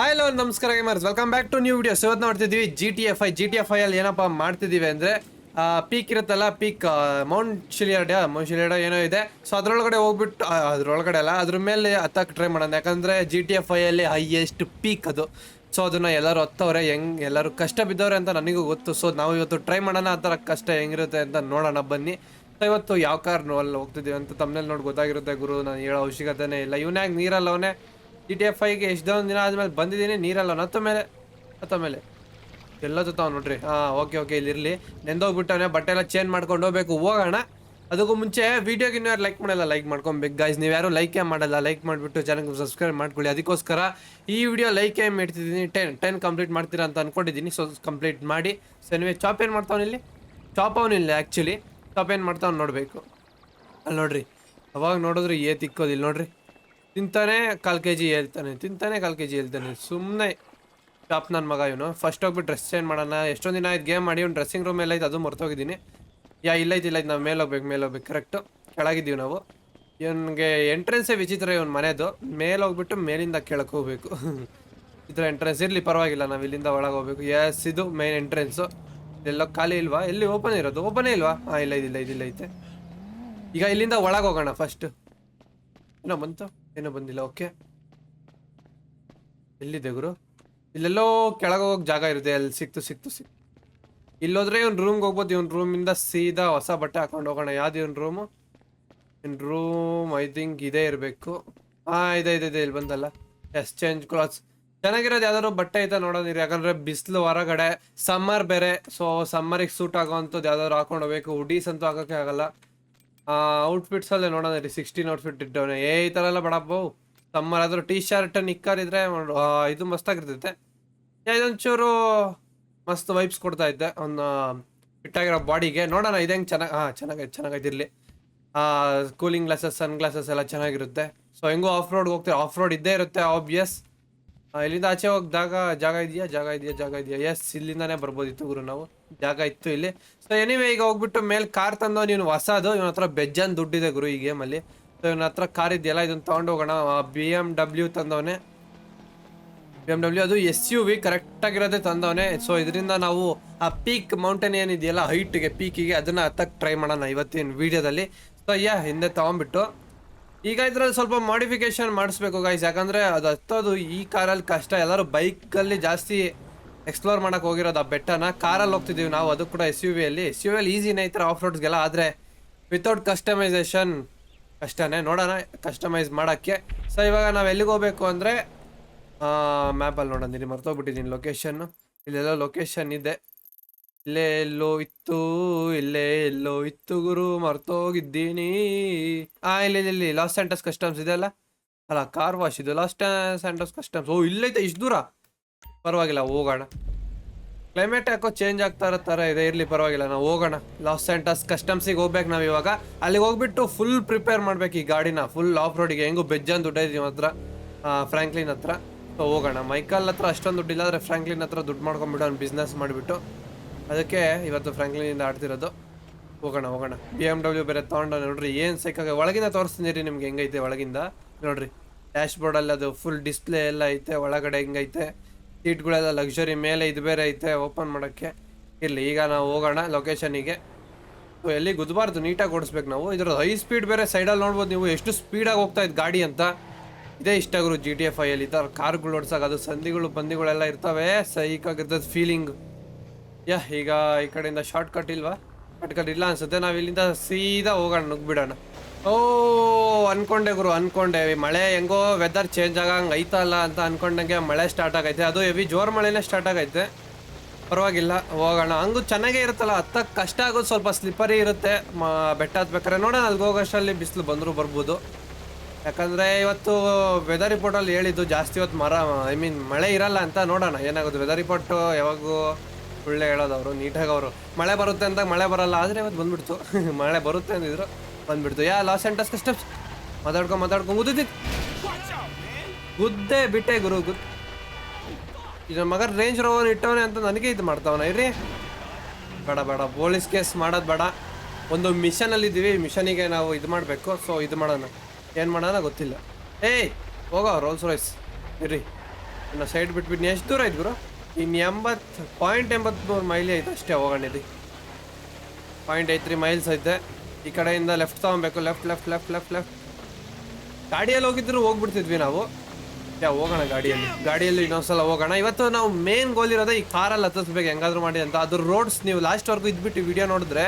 Hi hello ನಮಸ್ಕಾರ gamers welcome back to new video ಇವತ್ತು ನೋಡ್ತಿದ್ವಿ G T F I G T F I ಅಲ್ಲಿ ಏನಪ್ಪ ಮಾಡ್ತಿದ್ದೀವಿ ಅಂದ್ರೆ ಪೀಕ್ ಇರುತ್ತಲ್ಲ peak mount Chiliad mount Chiliad ಏನೋ ಇದೆ. ಸೊ ಅದರೊಳಗಡೆ ಹೋಗ್ಬಿಟ್ಟು ಅದರೊಳಗಡೆ ಅಲ್ಲ, ಅದ್ರ ಮೇಲೆ ಹತ್ತಕ್ಕೆ ಟ್ರೈ ಮಾಡೋಣ. ಯಾಕಂದ್ರೆ ಜಿ ಟಿ ಎಫ್ ಐ ಅಲ್ಲಿ ಹೈಯೆಸ್ಟ್ ಪೀಕ್ ಅದು. ಸೊ ಅದನ್ನ ಎಲ್ಲರೂ ಹತ್ತವ್ರೆ, ಹೆಂಗ್, ಎಲ್ಲರೂ ಕಷ್ಟ ಬಿದ್ದವ್ರೆ ಅಂತ ನನಗೂ ಗೊತ್ತು. ಸೊ ನಾವು ಇವತ್ತು ಟ್ರೈ ಮಾಡೋಣ, ಆ ಥರ ಕಷ್ಟ ಹೆಂಗಿರುತ್ತೆ ಅಂತ ನೋಡೋಣ, ಬನ್ನಿ. ಇವತ್ತು ಯಾವ ಕಾರ್ ಅಲ್ಲಿ ಹೋಗ್ತಿದ್ದೀವಿ ಅಂತ ತಮ್ಮನೇಲಿ ನೋಡಿ ಗೊತ್ತಾಗಿರುತ್ತೆ ಗುರು. ನಾನು ಹೇಳೋ ಅವಶ್ಯಕತೆನೇ ಇಲ್ಲ. ಇವನ್ಯಾಗ ನೀರಲ್ಲ ಅವನೇ? ಜಿ ಟಿ ಎಫ್ ಐಗೆ ಎಷ್ಟೊಂದು ದಿನ ಆದ್ಮೇಲೆ ಬಂದಿದ್ದೀನಿ, ನೀರಲ್ಲ ಹತ್ತ ಮೇಲೆ ಹತ್ತ ಮೇಲೆ. ಎಲ್ಲ ತಾವ್ ನೋಡ್ರಿ. ಹಾಂ, ಓಕೆ ಓಕೆ, ಇಲ್ಲಿ ಇರಲಿ. ನೆಂದೋಗ್ಬಿಟ್ಟವನೇ, ಬಟ್ಟೆ ಎಲ್ಲ ಚೇಂಜ್ ಮಾಡ್ಕೊಂಡು ಹೋಗ್ಬೇಕು. ಹೋಗೋಣ. ಅದಕ್ಕೂ ಮುಂಚೆ ವೀಡಿಯೋಗೆ ಇನ್ನೂ ಯಾರು ಲೈಕ್ ಮಾಡಲ್ಲ ಲೈಕ್ ಮಾಡ್ಕೊಬೇಕು ಗೈಸ್ ನೀವು ಯಾರು ಲೈಕೇ ಮಾಡಲ್ಲ ಲೈಕ್ ಮಾಡಿಬಿಟ್ಟು ಚಾನಲ್ಗೆ ಸಬ್ಸ್ಕ್ರೈಬ್ ಮಾಡ್ಕೊಳ್ಳಿ. ಅದಕ್ಕೋಸ್ಕರ ಈ ವಿಡಿಯೋ ಲೈಕ್ ಏನು ಇಡ್ತಿದ್ದೀನಿ ಟೆನ್ ಟೆನ್ ಕಂಪ್ಲೀಟ್ ಮಾಡ್ತೀರಾ ಅಂತ ಅನ್ಕೊಂಡಿದ್ದೀನಿ. ಸೊ ಕಂಪ್ಲೀಟ್ ಮಾಡಿ. ಸೊ ನೀವೇ ಚಾಪ್ ಏನು ಮಾಡ್ತಾವನ ಇಲ್ಲಿ? ಚಾಪ್ ಅವನಿಲ್ಲ ಆ್ಯಕ್ಚುಲಿ ಚಾಪ್ ಏನು ಮಾಡ್ತಾವ್ ನೋಡಬೇಕು. ಅಲ್ಲಿ ನೋಡ್ರಿ. ಅವಾಗ ನೋಡಿದ್ರೆ ಏ ತಿಕ್ಕೋದಿಲ್ಲ ನೋಡ್ರಿ. ತಿಂತಾನೆ ಕಾಲು ಕೆ ಜಿ ಹೇಳ್ತಾನೆ, ತಿಂತಾನೆ ಕಾಲು ಕೆ ಜಿ ಹೇಳ್ತಾನೆ. ಸುಮ್ಮನೆ ಟಾಪ್ ನನ್ನ ಮಗ ಇವನು ಫಸ್ಟ್ ಹೋಗ್ಬಿಟ್ಟು ಡ್ರೆಸ್ ಚೇಂಜ್ ಮಾಡೋಣ. ಎಷ್ಟೊಂದು ದಿನ ಆಯ್ತು ಗೇಮ್ ಮಾಡಿ ಇವ್ನು ಡ್ರೆಸ್ಸಿಂಗ್ ರೂಮ್ ಎಲ್ಲ ಅದು ಮರ್ತೋಗಿದ್ದೀನಿ. ಯಾ, ಇಲ್ಲ ಇಲ್ಲ ಐತೆ ನಾವು ಮೇಲೆ ಹೋಗ್ಬೇಕು ಮೇಲೆ ಹೋಗ್ಬೇಕು. ಕರೆಕ್ಟು ಕೆಳಗಿದ್ದೀವಿ ನಾವು. ಇವನಿಗೆ ಎಂಟ್ರೆನ್ಸೇ ವಿಚಿತ್ರ ಇವನ್ ಮನೆದು. ಮೇಲೆ ಹೋಗ್ಬಿಟ್ಟು ಮೇಲಿಂದ ಕೆಳಕ್ಕೆ ಹೋಗ್ಬೇಕು. ಥರ ಎಂಟ್ರೆನ್ಸ್ ಇರಲಿ, ಪರವಾಗಿಲ್ಲ, ನಾವು ಇಲ್ಲಿಂದ ಒಳಗೆ ಹೋಗ್ಬೇಕು. ಎಸ್ ಇದು ಮೇನ್ ಎಂಟ್ರೆನ್ಸು ಎಲ್ಲೋ ಖಾಲಿ ಇಲ್ವಾ? ಎಲ್ಲಿ ಓಪನ್ ಇರೋದು? ಓಪನೇ ಇಲ್ವಾ? ಹಾಂ, ಇಲ್ಲ ಇದಿಲ್ಲ ಇದಿಲ್ಲ ಐತೆ ಈಗ ಇಲ್ಲಿಂದ ಒಳಗೆ ಹೋಗೋಣ ಫಸ್ಟ್ ಏನೋ ಬಂತು. ಏನೋ ಬಂದಿಲ್ಲ ಓಕೆ ಎಲ್ಲಿದೆ ಗುರು? ಇಲ್ಲೆಲ್ಲೋ ಕೆಳಗೆ ಹೋಗೋ ಜಾಗ ಇರುತ್ತೆ, ಅಲ್ಲಿ ಸಿಕ್ತು ಸಿಕ್ತು ಸಿಕ್ತು. ಇಲ್ಲೋದ್ರೆ ಇವ್ನ ರೂಮ್ಗೆ ಹೋಗ್ಬೋದು, ಇವ್ನ ರೂಮಿಂದ ಸೀದಾ ಹೊಸ ಬಟ್ಟೆ ಹಾಕೊಂಡು ಹೋಗೋಣ. ಯಾವ್ದು ಇವ್ನ ರೂಮು ಇವ್ನ ರೂಮ್ ಐ ಥಿಂಕ್ ಇದೇ ಇರಬೇಕು. ಹಾಂ ಇದೆ ಇದೆ ಇದೆ, ಇಲ್ಲಿ ಬಂದಲ್ಲ. ಎಸ್ ಚೇಂಜ್ ಕ್ಲಾತ್ಸ್ ಚೆನ್ನಾಗಿರೋದು ಯಾವ್ದಾದ್ರು ಬಟ್ಟೆ ಐತೆ ನೋಡೋದಿರಿ. ಯಾಕಂದ್ರೆ ಬಿಸಿಲು ಹೊರಗಡೆ ಸಮ್ಮರ್ ಬೇರೆ. ಸೊ ಸಮ್ಮರಿಗೆ ಸೂಟ್ ಆಗೋವಂಥದ್ದು ಯಾವ್ದಾದ್ರು ಹಾಕೊಂಡು ಹೋಗ್ಬೇಕು. ಹುಡೀಸ್ ಅಂತೂ ಹಾಕೋಕ್ಕೆ ಆಗಲ್ಲ. ಔಟ್ಫಿಟ್ಸ್ ಅಲ್ಲೇ ನೋಡೋಣ ರೀ. ಸಿಕ್ಸ್ಟೀನ್ ಔಟ್ಫಿಟ್ ಇಟ್ಟವನೆ ಏ, ಈ ಥರ ಎಲ್ಲ ಬೇಡಪ್ಪ ಸಮ್ಮರ್ ಆದ್ರೂ ಟೀ ಶರ್ಟ್ ನಿಕ್ಕರ್ ಇದ್ರೆ ಇದು ಮಸ್ತಾಗಿರ್ತೈತೆ ಆಗಿರ್ತೈತೆ. ಇದೊಂಚೂರು ಮಸ್ತ್ ವೈಬ್ಸ್ ಕೊಡ್ತಾ ಇದ್ದೆ. ಒಂದು ಫಿಟ್ಟಾಗಿರೋ ಬಾಡಿಗೆ ನೋಡೋಣ, ಇದು ಚೆನ್ನಾಗಿ, ಹಾಂ ಚೆನ್ನಾಗೈತೆ ಚೆನ್ನಾಗೈತಿರ್ಲಿ ಕೂಲಿಂಗ್ ಗ್ಲಾಸಸ್ ಸನ್ ಗ್ಲಾಸಸ್ ಎಲ್ಲ ಚೆನ್ನಾಗಿರುತ್ತೆ. ಸೊ ಹೆಂಗೂ ಆಫ್ ರೋಡ್ ಹೋಗ್ತೀವಿ ಆಫ್ ರೋಡ್ ಇದ್ದೇ ಇರುತ್ತೆ ಆಬ್ವಿಯಸ್ ಇಲ್ಲಿಂದ ಆಚೆ ಹೋಗಿ ಜಾಗ ಇದೆಯಾ? ಜಾಗ ಇದೆಯಾ? ಜಾಗ ಇದೆಯಾ? ಎಸ್ ಇಲ್ಲಿಂದಾನೇ ಬರ್ಬೋದಿತ್ತು ಗುರು ನಾವು. ಜಾಗ ಇತ್ತು ಇಲ್ಲಿ. ಸೊ ಎನಿವೇ ಈಗ ಹೋಗ್ಬಿಟ್ಟು ಮೇಲೆ ಕಾರ್ ತಂದು ನೀನು ಹೊಸದು. ಇವನ ಹತ್ರ ಬೆಜ್ಜನ್ ದುಡ್ಡಿದೆ ಗುರು ಈ ಗೇಮಲ್ಲಿ ಸೊ ಇವನ ಹತ್ರ ಕಾರ್ ಇದೆಯಲ್ಲ, ಇದನ್ನ ತಗೊಂಡು ಹೋಗೋಣ. ಬಿ ಎಂ ಡಬ್ಲ್ಯೂ ತಂದವನೇ. ಬಿ ಎಂ ಡಬ್ಲ್ಯೂ ಅದು ಎಸ್ ಯು ವಿ ಕರೆಕ್ಟಾಗಿರೋದೇ ತಂದವನೇ. ಸೊ ಇದರಿಂದ ನಾವು ಆ ಪೀಕ್ ಮೌಂಟೇನ್ ಏನಿದೆಯಲ್ಲ ಹೈಟ್ಗೆ ಪೀಕಿಗೆ ಅದನ್ನ ಹತ್ತಕ್ಕೆ ಟ್ರೈ ಮಾಡೋಣ ಇವತ್ತಿನ ವೀಡಿಯೋದಲ್ಲಿ ಸೊ ಯಾ ಹಿಂದೆ ತಗೊಂಡ್ಬಿಟ್ಟು. ಈಗ ಇದ್ರಲ್ಲಿ ಸ್ವಲ್ಪ ಮಾಡಿಫಿಕೇಶನ್ ಮಾಡಿಸ್ಬೇಕು ಗೈಸ್ ಯಾಕಂದ್ರೆ ಅದು ಹತ್ತೋದು ಈ ಕಾರಲ್ಲಿ ಕಷ್ಟ. ಎಲ್ಲರೂ ಬೈಕಲ್ಲಿ ಜಾಸ್ತಿ ಎಕ್ಸ್ಪ್ಲೋರ್ ಮಾಡಕ್ ಹೋಗಿರೋದು ಆ ಬೆಟ್ಟನ. ಕಾರಲ್ಲಿ ಹೋಗ್ತಿದ್ದೀವಿ ನಾವು ಅದು ಕೂಡ ಎಸ್ ಯು ವಿಯಲ್ಲಿ ಎಸ್ ಯು ವಿಯಲ್ಲಿ ಈಸಿನೇ ಈ ಥರ ಆಫ್ ರೋಡ್ಸ್ಗೆಲ್ಲ ಆದರೆ ವಿತೌಟ್ ಕಸ್ಟಮೈಸೇಷನ್ ಕಷ್ಟನೇ. ನೋಡೋಣ ಕಸ್ಟಮೈಸ್ ಮಾಡೋಕ್ಕೆ. ಸೊ ಇವಾಗ ನಾವು ಎಲ್ಲಿಗೆ ಹೋಗ್ಬೇಕು ಅಂದರೆ ಮ್ಯಾಪಲ್ಲಿ ನೋಡೋಣ. ಇಲ್ಲಿ ಮರ್ತೋಗ್ಬಿಟ್ಟಿದ್ದೀನಿ ಲೊಕೇಶನ್ನು ಇಲ್ಲೆಲ್ಲ ಲೊಕೇಶನ್ ಇದೆ. ಇಲ್ಲೇ ಎಲ್ಲೋ ಇತ್ತು ಇಲ್ಲೇ ಎಲ್ಲೋ ಇತ್ತು ಗುರು ಮರ್ತೋಗಿದ್ದೀನಿ. ಆ ಇಲ್ಲಿ ಇಲ್ಲಿ, ಇಲ್ಲಿ ಲಾಸ್ ಸ್ಯಾಂಟಸ್ ಕಸ್ಟಮ್ಸ್ ಇದೆ ಅಲ್ಲ? ಅಲ್ಲ ಕಾರ್ ವಾಶ್ ಇದು ಲಾಸ್ಟ್ ಸ್ಯಾಂಟಸ್ ಕಸ್ಟಮ್ಸ್ ಓ ಇಲ್ಲೈತೆ ಇಷ್ಟು ದೂರ? ಪರವಾಗಿಲ್ಲ ಹೋಗೋಣ. ಕ್ಲೈಮೇಟ್ ಯಾಕೋ ಚೇಂಜ್ ಆಗ್ತಾ ಇರೋ ಥರ ಇದೆ ಇರಲಿ ಪರವಾಗಿಲ್ಲ ನಾವು ಹೋಗೋಣ. ಲಾಸ್ ಸ್ಯಾಂಟಸ್ ಕಸ್ಟಮ್ಸಿಗೆ ಹೋಗ್ಬೇಕು ನಾವು ಇವಾಗ. ಅಲ್ಲಿಗೆ ಹೋಗ್ಬಿಟ್ಟು ಫುಲ್ ಪ್ರಿಪೇರ್ ಮಾಡ್ಬೇಕು ಈ ಗಾಡಿನ ಫುಲ್ ಆಫ್ ರೋಡಿಗೆ ಹೆಂಗು ಬೆಜ್ಜನ್ ದುಡ್ಡು ಐತಿ ಹತ್ರ. ಫ್ರಾಂಕ್ಲಿನ್ ಹತ್ರ. ಹೋಗೋಣ. ಮೈಕಲ್ ಹತ್ರ ಅಷ್ಟೊಂದು ದುಡ್ಡಿಲ್ಲ ಆದರೆ ಫ್ರಾಂಕ್ಲಿನ್ ಹತ್ರ ದುಡ್ಡು ಮಾಡ್ಕೊಂಡ್ಬಿಟ್ಟು ಅವ್ನು ಬಿಸ್ನೆಸ್ ಮಾಡಿಬಿಟ್ಟು. ಅದಕ್ಕೆ ಇವತ್ತು ಫ್ರಾಂಕ್ಲಿನಿಂದ ಆಡ್ತಿರೋದು. ಹೋಗೋಣ ಹೋಗೋಣ. ಬಿ ಎಂ ಡಬ್ಲ್ಯೂ ಬೇರೆ ತೊಗೊಂಡು ನೋಡ್ರಿ. ಏನು ಸೈಕಾಗ ಒಳಗಿಂದ ತೋರಿಸ್ತೀನಿ ರೀ ನಿಮ್ಗೆ ಹೆಂಗೈತೆ ಒಳಗಿಂದ? ನೋಡ್ರಿ. ಡ್ಯಾಶ್ ಬೋರ್ಡಲ್ಲಿ ಅದು ಫುಲ್ ಡಿಸ್ಪ್ಲೇ ಎಲ್ಲ ಐತೆ, ಒಳಗಡೆ ಹೆಂಗೈತೆ. ಸೀಟ್ಗಳೆಲ್ಲ ಲಕ್ಸುರಿ ಮೇಲೆ ಇದು ಬೇರೆ ಐತೆ ಓಪನ್ ಮಾಡೋಕ್ಕೆ. ಇರಲಿ, ಈಗ ನಾವು ಹೋಗೋಣ ಲೊಕೇಶನಿಗೆ ಸೊ ಎಲ್ಲಿ? ಗುದ್ಬಾರ್ದು. ನೀಟಾಗಿ ಓಡಿಸ್ಬೇಕು ನಾವು. ಇದ್ರ ಹೈ ಸ್ಪೀಡ್ ಬೇರೆ ಸೈಡಲ್ಲಿ ನೋಡ್ಬೋದು ನೀವು. ಎಷ್ಟು ಸ್ಪೀಡಾಗಿ ಹೋಗ್ತಾ ಇದ್ದು ಗಾಡಿ ಅಂತ. ಇದೇ ಇಷ್ಟ ಗುರು ಜಿ ಟಿ ಎಫ್ ಐ ಅಲ್ಲಿ. ಥರ ಕಾರ್ಗಳು ಓಡ್ಸಕ್ಕೆ ಅದು ಸಂಧಿಗಳು ಬಂದಿಗಳೆಲ್ಲ ಇರ್ತವೆ. ಸೈಕಾಗಿರ್ತದೆ ಫೀಲಿಂಗ್ ಯಾ, ಈಗ ಈ ಕಡೆಯಿಂದ ಶಾರ್ಟ್ ಕಟ್ ಇಲ್ವಾ? ಶಾರ್ಟ್ ಕಟ್ ಇಲ್ಲ ಅನ್ಸುತ್ತೆ. ನಾವು ಇಲ್ಲಿಂದ ಸೀದಾ ಹೋಗೋಣ ನುಗ್ಬಿಡೋಣ ಓ, ಅನ್ಕೊಂಡೆ ಗುರು, ಅನ್ಕೊಂಡೆ. ಮಳೆ ಹೆಂಗೋ ವೆದರ್ ಚೇಂಜ್ ಆಗಂಗೆ ಐತಲ್ಲ ಅಂತ ಅನ್ಕೊಂಡಂಗೆ ಮಳೆ ಸ್ಟಾರ್ಟ್ ಆಗೈತೆ. ಅದು ಹೆವಿ ಜೋರ್ ಮಳೆನೇ ಸ್ಟಾರ್ಟ್ ಆಗೈತೆ. ಪರವಾಗಿಲ್ಲ, ಹೋಗೋಣ. ಹಂಗೂ ಚೆನ್ನಾಗೇ ಇರುತ್ತಲ್ಲ ಹತ್ತಕ್ಕೆ ಕಷ್ಟ ಆಗೋದು ಸ್ವಲ್ಪ ಸ್ಲಿಪ್ಪರಿ ಇರುತ್ತೆ. ಮ, ಬೆಟ್ಟ ಹತ್ಬೇಕಾರೆ ನೋಡೋಣ ಅಲ್ಲಿಗೆ ಹೋಗೋಷ್ಟರಲ್ಲಿ ಬಿಸಿಲು ಬಂದರೂ ಬರ್ಬೋದು. ಯಾಕಂದರೆ ಇವತ್ತು ವೆದರ್ ರಿಪೋರ್ಟಲ್ಲಿ ಹೇಳಿದ್ದು ಜಾಸ್ತಿ ಇವತ್ತು ಮರ ಐ ಮೀನ್ ಮಳೆ ಇರಲ್ಲ ಅಂತ ನೋಡೋಣ. ಏನಾಗುತ್ತೆ ವೆದರ್ ರಿಪೋರ್ಟು ಯಾವಾಗೂ ಒಳ್ಳೆ ಹೇಳೋದು ಅವರು ನೀಟಾಗಿ ಅವರು. ಮಳೆ ಬರುತ್ತೆ ಅಂತ ಮಳೆ ಬರಲ್ಲ, ಆದರೆ ಇವತ್ತು ಬಂದ್ಬಿಡ್ತು. ಮಳೆ ಬರುತ್ತೆ ಅಂದಿದ್ರು, ಬಂದ್ಬಿಡ್ತು. ಯಾ ಲಾಸ್ ಎಂಟಸ್ ಸ್ಟೆಪ್ಸ್ ಮಾತಾಡ್ಕೊಂಡು ಮಾತಾಡ್ಕೊಂಡು ಗುದ್ದಿದ್ದು. ಗುದ್ದೆ ಬಿಟ್ಟೆ ಗುರು, ಗುದ್. ಇದು ಮಗ ರೇಂಜ್ ರೋವರ್ ಇಟ್ಟವನೆ ಅಂತ ನನಗೆ ಇದು ಮಾಡ್ತಾವನ ಇರಿ ಬೇಡ ಬೇಡ, ಪೊಲೀಸ್ ಕೇಸ್ ಮಾಡೋದು ಬೇಡ. ಒಂದು ಮಿಷನಲ್ಲಿ ಇದ್ದೀವಿ ಮಿಷನಿಗೆ ನಾವು ಇದು ಮಾಡಬೇಕು ಸೊ ಇದು ಮಾಡೋಣ. ಏನು ಮಾಡೋಣ ಗೊತ್ತಿಲ್ಲ. ಏಯ್, ಹೋಗೋ ರೋಲ್ಸ್ ರಾಯ್ಸ್ ಇರಿ ನನ್ನ ಸೈಡ್ ಬಿಟ್ಬಿಟ್ಟು ಎಷ್ಟು ದೂರ ಇದ್ರು ಗುರು? ಇನ್ನು ಎಂಬತ್ತು ಪಾಯಿಂಟ್ ಎಂಬತ್ಮೂರು ಮೈಲಿ ಐತೆ ಅಷ್ಟೇ ಹೋಗೋಣಿದ್ದು ಪಾಯಿಂಟ್ ಐತ್ ತ್ರೀ ಮೈಲ್ಸ್ ಐತೆ. ಈ ಕಡೆಯಿಂದ ಲೆಫ್ಟ್ ತೊಗೊಬೇಕು. Left left left left left ಗಾಡಿಯಲ್ಲಿ ಹೋಗಿದ್ರು ಹೋಗ್ಬಿಡ್ತಿದ್ವಿ ನಾವು. ಯಾ, ಹೋಗೋಣ ಗಾಡಿಯಲ್ಲಿ. ಗಾಡಿಯಲ್ಲಿ ಇನ್ನೊಂದ್ಸಲ ಹೋಗೋಣ. ಇವತ್ತು ನಾವು ಮೇನ್ ಗೋಲ್ ಇರೋದೇ ಈ ಕಾರಲ್ಲಿ ಹತ್ತಿಸ್ಬೇಕು. ಹೆಂಗಾದ್ರೂ ಮಾಡಿ ಅಂತ. ಅದ್ರ ರೋಡ್ಸ್ ನೀವು ಲಾಸ್ಟ್ವರೆಗೂ ಇದ್ಬಿಟ್ಟು ವಿಡಿಯೋ ನೋಡಿದ್ರೆ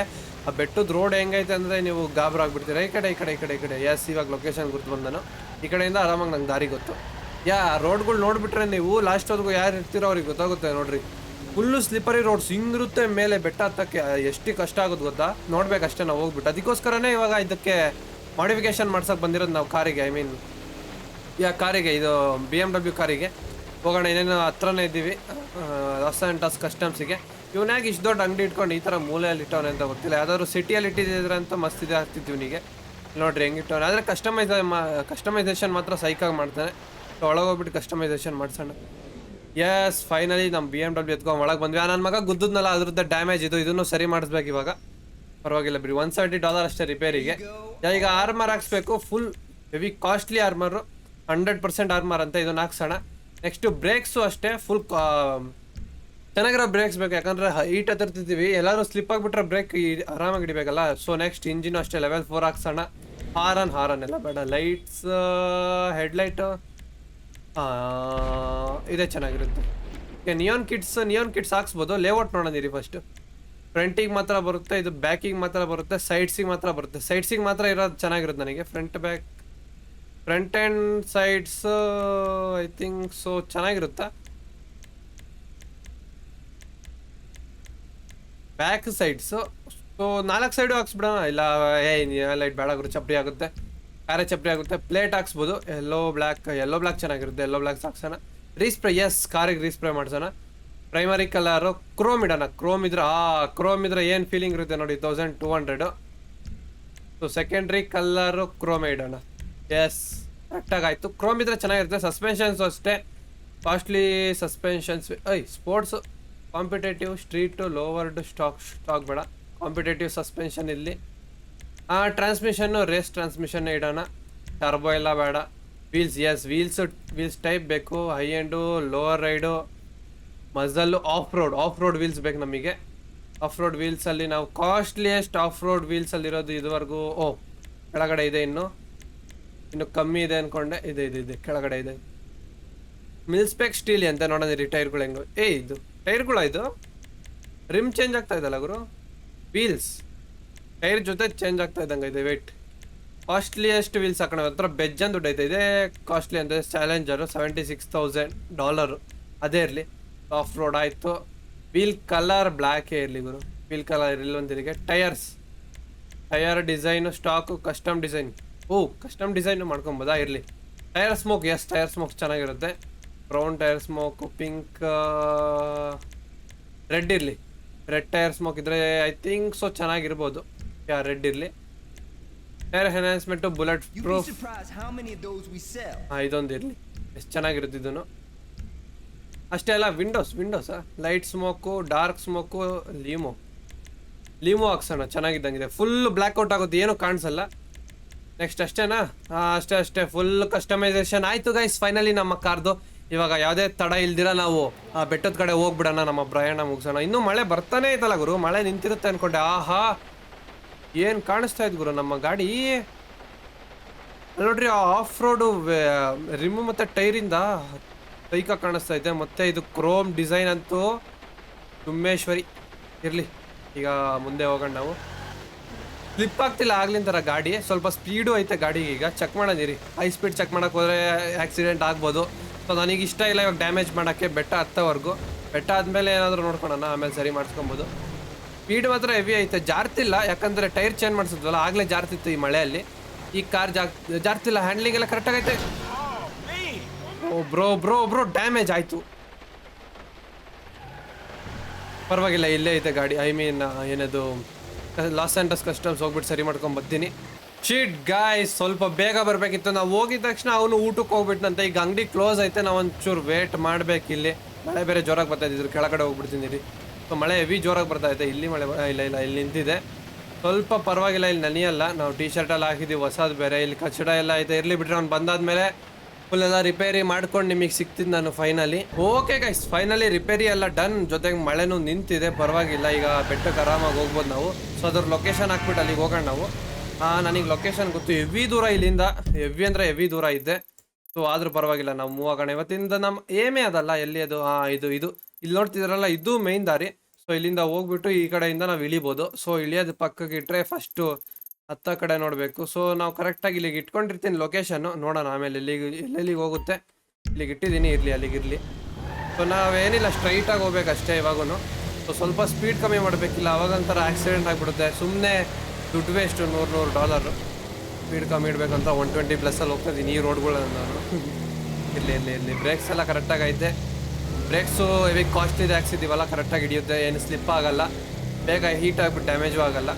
ಆ ಬೆಟ್ಟದ ರೋಡ್ ಹೆಂಗೈತೆ ಅಂದರೆ ನೀವು ಗಾಬರ ಆಗ್ಬಿಡ್ತೀರಾ ಈ ಕಡೆ ಈ ಕಡೆ ಈ ಕಡೆ ಈ ಕಡೆ. ಎಸ್ ಇವಾಗ ಲೊಕೇಶನ್ ಗುರ್ತು ಬಂದನು. ಈ ಕಡೆಯಿಂದ ಆರಾಮಾಗಿ ನಂಗೆ ದಾರಿ ಗೊತ್ತು. ಯಾ, ರೋಡ್ಗಳು ನೋಡ್ಬಿಟ್ರೆ ನೀವು ಲಾಸ್ಟ್ ಅದಕ್ಕೂ ಯಾರು ಇರ್ತೀರೋ ಅವ್ರಿಗೆ ಗೊತ್ತಾಗುತ್ತೆ ನೋಡ್ರಿ. ಫುಲ್ಲು ಸ್ಲಿಪ್ಪರಿ ರೋಡ್ಸ್ ಹಿಂಗಿರುತ್ತೆ ಮೇಲೆ ಬೆಟ್ಟ ಹತ್ತಕ್ಕೆ ಎಷ್ಟು ಕಷ್ಟ ಆಗೋದು ಗೊತ್ತಾ? ನೋಡ್ಬೇಕಷ್ಟೇ ನಾವು ಹೋಗ್ಬಿಟ್ಟು. ಅದಕ್ಕೋಸ್ಕರನೇ ಇವಾಗ ಇದಕ್ಕೆ ಮಾಡಿಫಿಕೇಶನ್ ಮಾಡ್ಸೋಕೆ ಬಂದಿರೋದು ನಾವು ಕಾರಿಗೆ ಐ ಮೀನ್ ಯಾ, ಕಾರಿಗೆ, ಇದು ಬಿ ಎಂ ಡಬ್ಲ್ಯೂ ಕಾರಿಗೆ. ಹೋಗೋಣ ಏನೇನು ಹತ್ರನೇ ಇದ್ದೀವಿ. ಲಾಸ್ ಆ್ಯಂಟಸ್ ಕಸ್ಟಮ್ಸಿಗೆ ಇವನಾಗ ಇಷ್ಟು ದೊಡ್ಡ ಅಂಗಡಿ ಇಟ್ಕೊಂಡು ಈ ಥರ ಮೂಲೆಯಲ್ಲಿ ಇಟ್ಟವನೆ ಅಂತ ಗೊತ್ತಿಲ್ಲ. ಯಾವ್ದಾದ್ರು ಸಿಟಿಯಲ್ಲಿ ಇಟ್ಟಿದ್ರೆ ಅಂತ ಮಸ್ತ್ ಇದೆ ಆಗ್ತಿತ್ತು ಇವನಿಗೆ ನೋಡ್ರಿ, ಹೆಂಗೆ ಇಟ್ಟವನೆ. ಆದರೆ ಕಸ್ಟಮೈಸ್ ಕಸ್ಟಮೈಸೇಷನ್ ಮಾತ್ರ ಸೈಕಾಗಿ ಮಾಡ್ತಾನೆ. ಒಳಗೋಗ್ಬಿಟ್ಟು ಕಸ್ಟಮೈಸೇಷನ್ ಮಾಡ್ಸೋಣ. ಎಸ್ ಫೈನಲಿ ನಮ್ಮ ಬಿ ಎಂ ಡಬ್ಲ್ಯೂ ಎತ್ಕೊಂಡು ಒಳಗೆ ಬಂದ್ವಿ. ನನ್ನ ಮಗ ಗುದ್ದದ್ನಲ್ಲ, ಅದ್ರದ್ದು ಡ್ಯಾಮೇಜ್ ಇದು, ಇದನ್ನು ಸರಿ ಮಾಡಿಸ್ಬೇಕು ಇವಾಗ. ಪರವಾಗಿಲ್ಲ ಬಿಡಿ ಒನ್ ಸೆವೆಂಟಿ ಡಾಲರ್ ಅಷ್ಟೇ ರಿಪೇರಿಗೆ ಈಗ armour ಹಾಕ್ಸ್ಬೇಕು full heavy costly armour hundred percent armour ಅಂತ ಇದನ್ನು ಹಾಕ್ಸೋಣ. ನೆಕ್ಸ್ಟು ಬ್ರೇಕ್ಸು ಅಷ್ಟೇ ಫುಲ್ ಚೆನ್ನಾಗಿರೋ ಬ್ರೇಕ್ಸ್ ಬೇಕು. ಯಾಕಂದ್ರೆ ಹೈಟ್ ಹತ್ತಿರ್ತಿದ್ದೀವಿ ಎಲ್ಲರೂ ಸ್ಲಿಪ್ ಆಗಿಬಿಟ್ರೆ ಬ್ರೇಕ್ ಆರಾಮಾಗಿ ಹಿಡಿಬೇಕಲ್ಲ. ಸೊ ನೆಕ್ಸ್ಟ್ ಇಂಜಿನ್ ಅಷ್ಟೇ ಲೆವೆಲ್ ಫೋರ್ ಹಾಕ್ಸೋಣ. ಹಾರನ್ ಹಾರನ್ ಎಲ್ಲ ಬೇಡ. ಲೈಟ್ಸ್ ಹೆಡ್ಲೈಟು ಇದೇ ಚೆನ್ನಾಗಿರುತ್ತೆ. ಈಗ ನಿಯಾನ್ ಕಿಟ್ಸ್ ನಿಯಾನ್ ಕಿಟ್ಸ್ ಹಾಕ್ಸ್ಬೋದು. ಲೇಔಟ್ ನೋಡೋದಿರಿ ಫಸ್ಟ್ ಫ್ರಂಟಿಗೆ ಮಾತ್ರ ಬರುತ್ತೆ, ಇದು ಬ್ಯಾಕಿಗೆ ಮಾತ್ರ ಬರುತ್ತೆ ಸೈಡ್ಸಿಗೆ ಮಾತ್ರ ಬರುತ್ತೆ. ಸೈಡ್ಸಿಗೆ ಮಾತ್ರ ಇರೋದು ಚೆನ್ನಾಗಿರುತ್ತೆ ನನಗೆ. Front back front and sides I think so ಚೆನ್ನಾಗಿರುತ್ತೆ? ಬ್ಯಾಕ್ ಸೈಡ್ಸು ಸೊ ನಾಲ್ಕು ಸೈಡು ಹಾಕ್ಸ್ಬಿಡೋಣ. ಇಲ್ಲ, ಏ ಲೈಟ್ ಬೇಡ ಗುರು ಚಪ್ರಿ ಆಗುತ್ತೆ. ಬೇರೆ ಚಪ್ರಿ ಆಗುತ್ತೆ. ಪ್ಲೇಟ್ ಹಾಕ್ಸ್ಬೋದು. ಎಲ್ಲೋ ಬ್ಲ್ಯಾಕ್ ಎಲ್ಲೋ ಬ್ಲ್ಯಾಕ್ ಚೆನ್ನಾಗಿರುತ್ತೆ. ಎಲ್ಲೋ ಬ್ಲ್ಯಾಕ್ ಹಾಕ್ಸೋಣ. ರೀಸ್ಪ್ರೈ ಎಸ್ ಕಾರಿಗೆ ರೀಸ್ಪ್ರೈ ಮಾಡ್ಸೋಣ. ಪ್ರೈಮರಿ ಕಲರು ಕ್ರೋಮ್ ಇಡೋಣ. ಕ್ರೋಮ್ ಇದ್ರೆ, ಆ ಕ್ರೋಮ್ ಇದ್ರೆ ಏನು ಫೀಲಿಂಗ್ ಇರುತ್ತೆ ನೋಡಿ thousand two hundred so secondary colour ಕ್ರೋಮೇ ಇಡೋಣ. ಎಸ್ ಕರೆಕ್ಟಾಗಿ ಆಯಿತು. ಕ್ರೋಮ್ ಇದ್ರೆ ಚೆನ್ನಾಗಿರುತ್ತೆ. ಸಸ್ಪೆನ್ಷನ್ಸು ಅಷ್ಟೇ. Costly suspensions I sports competitive street lowered stock stock ಬೇಡ. ಕಾಂಪಿಟೇಟಿವ್ ಸಸ್ಪೆನ್ಷನ್ ಇಲ್ಲಿ. ಆ ಟ್ರಾನ್ಸ್ಮಿಷನ್ನು ರೇಸ್ ಟ್ರಾನ್ಸ್ಮಿಷನ್ ಇಡೋಣ. ಟರ್ಬೋ ಎಲ್ಲ ಬೇಡ. Wheels yes wheels wheels type ಬೇಕು. High end lower ride ಮಜಲ್ಲು off road off road wheels ಬೇಕು ನಮಗೆ. ಆಫ್ ರೋಡ್ ವೀಲ್ಸಲ್ಲಿ ನಾವು ಕಾಸ್ಟ್ಲಿಯೆಸ್ಟ್ ಆಫ್ ರೋಡ್ ವೀಲ್ಸಲ್ಲಿರೋದು ಇದುವರೆಗೂ, ಓ, ಕೆಳಗಡೆ ಇದೆ ಇನ್ನು. ಇನ್ನು ಕಮ್ಮಿ ಇದೆ ಅಂದ್ಕೊಂಡೆ ಇದೆ ಇದೆ ಇದೆ, ಕೆಳಗಡೆ ಇದೆ. ಮಿಲ್ಸ್ಪೆಕ್ ಸ್ಟೀಲ್ ಅಂತ ರೀ ಟೈರ್ಗಳು ಹೆಂಗು. ಏ, ಇದು ಟೈರ್ಗಳು ಇದು? ರಿಮ್ ಚೇಂಜ್ ಆಗ್ತಾ ಇದಲ್ಲ ಗುರು? ವೀಲ್ಸ್ ಟೈರ್ ಜೊತೆ ಚೇಂಜ್ ಆಗ್ತಾ ಇದ್ದಂಗೆ ಇದೆ ವೇಟ್ ಕಾಸ್ಟ್ಲಿಯೆಸ್ಟ್ ವೀಲ್ಸ್ ಹಾಕೋಣ ಹತ್ರ ಬೆಜ್ಜನ್ ದುಡ್ಡು ಐತೆ ಇದೇ ಕಾಸ್ಟ್ಲಿ ಅಂದರೆ challenger seventy six thousand dollar ಅದೇ ಇರಲಿ. ಆಫ್ ರೋಡ್ ಆಯಿತು. ವೀಲ್ ಕಲರ್ ಬ್ಲ್ಯಾಕೇ ಇರಲಿ ಗುರು. ವೀಲ್ ಕಲರ್ ಇರಲಿ ಒಂದಿರಿಗೆ. Tyres tyre design stock custom design oh custom design ಮಾಡ್ಕೊಬೋದಾ? ಇರಲಿ. Tyre smoke yes tyre smoke ಚೆನ್ನಾಗಿರುತ್ತೆ. Brown tyre smoke pink red ಇರಲಿ. ರೆಡ್ ಟೈರ್ ಸ್ಮೋಕ್ ಇದ್ರೆ ಐ ಥಿಂಕ್ ಸೊ ಚೆನ್ನಾಗಿರ್ಬೋದು. ಯಾ ರೆಡ್ ಇರಲಿ. Air enhancement bulletproof. ಹಾಂ ಇದೊಂದು ಇರಲಿ. ಎಷ್ಟು ಚೆನ್ನಾಗಿರುತ್ತೆ ಇದನ್ನು ಅಷ್ಟೇ ಅಲ್ಲ windows ವಿಂಡೋಸಾ light smoke dark smoke limo limo ಹಾಕ್ಸೋಣ ಚೆನ್ನಾಗಿದ್ದಂಗಿದೆ. ಫುಲ್ ಬ್ಲ್ಯಾಕ್ಔಟ್ ಆಗುತ್ತೆ ಏನೂ ಕಾಣಿಸಲ್ಲ. ನೆಕ್ಸ್ಟ್ ಅಷ್ಟೇನಾ? ಅಷ್ಟೇ ಅಷ್ಟೇ. ಫುಲ್ ಕಸ್ಟಮೈಸೇಷನ್ ಆಯಿತು ಗೈಸ್ ಫೈನಲಿ ನಮ್ಮ ಕಾರ್ದು. ಇವಾಗ ಯಾವುದೇ ತಡ ಇಲ್ದಿರ ನಾವು ಆ ಬೆಟ್ಟದ ಕಡೆ ಹೋಗ್ಬಿಡೋಣ ನಮ್ಮ ಪ್ರಯಾಣ ಮುಗಿಸೋಣ. ಇನ್ನೂ ಮಳೆ ಬರ್ತಾನೆ ಐತಲ್ಲ ಗುರು ಮಳೆ ನಿಂತಿರುತ್ತೆ ಅನ್ಕೊಂಡೆ. ಆಹಾ! ಏನು ಕಾಣಿಸ್ತಾ ಇತ್ತು ಗುರು ನಮ್ಮ ಗಾಡಿ? ನೋಡ್ರಿ ಆಫ್ ರೋಡು ರಿಮ್ ಮತ್ತು ಟೈರಿಂದ ಸೈಕ ಕಾಣಿಸ್ತಾ ಇದೆ. ಮತ್ತೆ ಇದು ಕ್ರೋಮ್ ಡಿಸೈನ್ ಅಂತೂ ತುಮ್ಮೇಶ್ವರಿ ಇರಲಿ, ಈಗ ಮುಂದೆ ಹೋಗೋಣ ನಾವು. ಸ್ಲಿಪ್ ಆಗ್ತಿಲ್ಲ ಆಗ್ಲಿಂತರ ಗಾಡಿ. ಸ್ವಲ್ಪ ಸ್ಪೀಡು ಐತೆ ಗಾಡಿಗೆ ಈಗ. ಚೆಕ್ ಮಾಡೋದಿರಿ. ಹೈ ಸ್ಪೀಡ್ ಚೆಕ್ ಮಾಡಕ್ಕೆ ಹೋದ್ರೆ ಆಕ್ಸಿಡೆಂಟ್ ಆಗ್ಬೋದು. ಸೊ ನನಗೆ ಇಷ್ಟ ಇಲ್ಲ ಇವಾಗ ಡ್ಯಾಮೇಜ್ ಮಾಡೋಕ್ಕೆ. ಬೆಟ್ಟ ಹತ್ತವರೆಗೂ. ಬೆಟ್ಟ ಆದಮೇಲೆ ಏನಾದರೂ ನೋಡ್ಕೊಳೋಣ. ಆಮೇಲೆ ಸರಿ ಮಾಡಿಸ್ಕೊಬೋದು. ಸ್ಪೀಡ್ ಮಾತ್ರ ಹೆವಿ ಐತೆ. ಜಾರ್ತಿಲ್ಲ ಯಾಕಂದರೆ ಟೈರ್ ಚೇಂಜ್ ಮಾಡಿಸಿದ್ವಲ್ಲ, ಆಗಲೇ ಜಾರ್ತಿತ್ತು ಈ ಮಳೆಯಲ್ಲಿ. ಈ ಕಾರ್ ಜಾ ಜಾರ್ತಿಲ್ಲ ಹ್ಯಾಂಡ್ಲಿಂಗ್ ಎಲ್ಲ ಕರೆಕ್ಟಾಗಿ ಆಗೈತೆ. Oh bro bro bro damage ಆಯಿತು. ಪರವಾಗಿಲ್ಲ, ಇಲ್ಲೇ ಐತೆ ಗಾಡಿ. ಐ ಮೀನ್ ಏನದು ಲಾಸ್ ಆಂಡಸ್ ಕಸ್ಟಮ್ಸ್ ಹೋಗ್ಬಿಟ್ಟು ಸರಿ ಮಾಡ್ಕೊಂಡ್ ಬರ್ತೀನಿ. ಶೀಟ್ ಗಾಯ್ ಸ್ವಲ್ಪ ಬೇಗ ಬರಬೇಕಿತ್ತು. ನಾವು ಹೋಗಿದ ತಕ್ಷಣ ಅವನು ಊಟಕ್ಕೆ ಹೋಗ್ಬಿಟ್ನಂತ. ಈಗ ಅಂಗಡಿ ಕ್ಲೋಸ್ ಐತೆ. ನಾವು ಒಂಚೂರು ವೇಟ್ ಮಾಡ್ಬೇಕು ಇಲ್ಲಿ ಮಳೆ ಬೇರೆ ಜೋರಾಗಿ ಬರ್ತಾ ಇದ್ದಿದ್ರು ಕೆಳಗಡೆ ಹೋಗ್ಬಿಡ್ತೀನಿ ರೀ ಮಳೆ ಹೆವಿ ಜೋರಾಗಿ ಬರ್ತಾ ಇದೆ. ಇಲ್ಲಿ ಮಳೆ ಇಲ್ಲ ಇಲ್ಲ, ಇಲ್ಲಿ ನಿಂತಿದೆ. ಸ್ವಲ್ಪ ಪರವಾಗಿಲ್ಲ, ಇಲ್ಲಿ ನನಿಯಲ್ಲ. ನಾವು ಟೀ ಶರ್ಟಲ್ಲಿ ಹಾಕಿದ್ದೀವಿ ಹೊಸದು ಬೇರೆ. ಇಲ್ಲಿ ಕಚಡ ಎಲ್ಲ ಐತೆ. ಇರಲಿ ಬಿಟ್ರೆ ಅವ್ನು ಬಂದಾದ್ಮೇಲೆ ಫುಲ್ ಎಲ್ಲ ರಿಪೇರಿ ಮಾಡ್ಕೊಂಡು ನಿಮಗೆ ಸಿಗ್ತಿದ್ದು ನಾನು ಫೈನಲಿ ಓಕೆ ಗೈಸ್ ಫೈನಲಿ ರಿಪೇರಿ ಎಲ್ಲ ಡನ್ ಜೊತೆಗೆ ಮಳೆನೂ ನಿಂತಿದೆ. ಪರವಾಗಿಲ್ಲ. ಈಗ ಬೆಟ್ಟಕ್ಕೆ ಆರಾಮಾಗಿ ಹೋಗ್ಬೋದು ನಾವು. ಸೊ ಅದ್ರ ಲೊಕೇಶನ್ ಹಾಕ್ಬಿಟ್ಟು ಅಲ್ಲಿಗೆ ಹೋಗೋಣ ನಾವು. ನನಗೆ ಲೊಕೇಶನ್ ಗೊತ್ತು. ಹೆವಿ ದೂರ ಇಲ್ಲಿಂದ. ಹೆವಿ ಅಂದರೆ ಹೆವಿ ದೂರ ಇದ್ದೆ ಸೊ ಆದರೂ ಪರವಾಗಿಲ್ಲ. ನಾವು ಮೂವ್ ಆಗೋಣ. ಇವತ್ತಿಂದ ನಮ್ಮ ಏಮೇ ಅದಲ್ಲ. ಎಲ್ಲಿ ಅದು? ಹಾಂ ಇದು ಇದು. ಇಲ್ಲಿ ನೋಡ್ತಿದ್ರಲ್ಲ, ಇದು ಮೇನ್ ದಾರಿ. ಸೊ ಇಲ್ಲಿಂದ ಹೋಗ್ಬಿಟ್ಟು ಈ ಕಡೆಯಿಂದ ನಾವು ಇಳಿಬೋದು. ಸೊ ಇಳಿಯೋದು ಪಕ್ಕಕ್ಕೆ ಇಟ್ಟರೆ ಫಸ್ಟು ಹತ್ತ ಕಡೆ ನೋಡಬೇಕು. ಸೊ ನಾವು ಕರೆಕ್ಟಾಗಿ ಇಲ್ಲಿಗೆ ಇಟ್ಕೊಂಡಿರ್ತೀನಿ ಲೊಕೇಶನ್ನು ನೋಡೋಣ, ಆಮೇಲೆ ಇಲ್ಲಿಗೆ, ಎಲ್ಲೆಲ್ಲಿಗೆ ಹೋಗುತ್ತೆ. ಇಲ್ಲಿಗೆ ಇಟ್ಟಿದ್ದೀನಿ, ಇರಲಿ ಅಲ್ಲಿಗಿರಲಿ ಸೊ ನಾವೇನಿಲ್ಲ ಸ್ಟ್ರೈಟಾಗಿ ಹೋಗ್ಬೇಕಷ್ಟೇ ಇವಾಗೂ ಸೊ ಸ್ವಲ್ಪ ಸ್ಪೀಡ್ ಕಮ್ಮಿ ಮಾಡಬೇಕಿಲ್ಲ. ಅವಾಗ ಒಂಥರ ಆಕ್ಸಿಡೆಂಟ್ ಆಗಿಬಿಡುತ್ತೆ. ಸುಮ್ಮನೆ ದುಡ್ಡು ವೇಸ್ಟು ನೂರು ನೂರು ಡಾಲರು ಸ್ಪೀಡ್ ಕಮ್ಮಿ ಇಡಬೇಕಂತ ಒನ್ ಟ್ವೆಂಟಿ ಪ್ಲಸ್ಸಲ್ಲಿ ಹೋಗ್ತಿದ್ದೀನಿ ಈ ರೋಡ್ಗಳನ್ನ ನಾನು. ಇಲ್ಲಿ ಇಲ್ಲಿ ಇಲ್ಲಿ ಬ್ರೇಕ್ಸ್ ಎಲ್ಲ ಕರೆಕ್ಟಾಗಿ ಐತೆ. ಬ್ರೇಕ್ಸು ಹೆವಿ ಕಾಸ್ಟ್ಲಿ ಹಾಕ್ಸಿದ್ದೀವಲ್ಲ ಕರೆಕ್ಟಾಗಿ ಹಿಡಿಯುತ್ತೆ, ಏನು ಸ್ಲಿಪ್ ಆಗಲ್ಲ. ಬೇಗ ಹೀಟ್ ಆಗಿಬಿಟ್ಟು ಡ್ಯಾಮೇಜು ಆಗಲ್ಲ.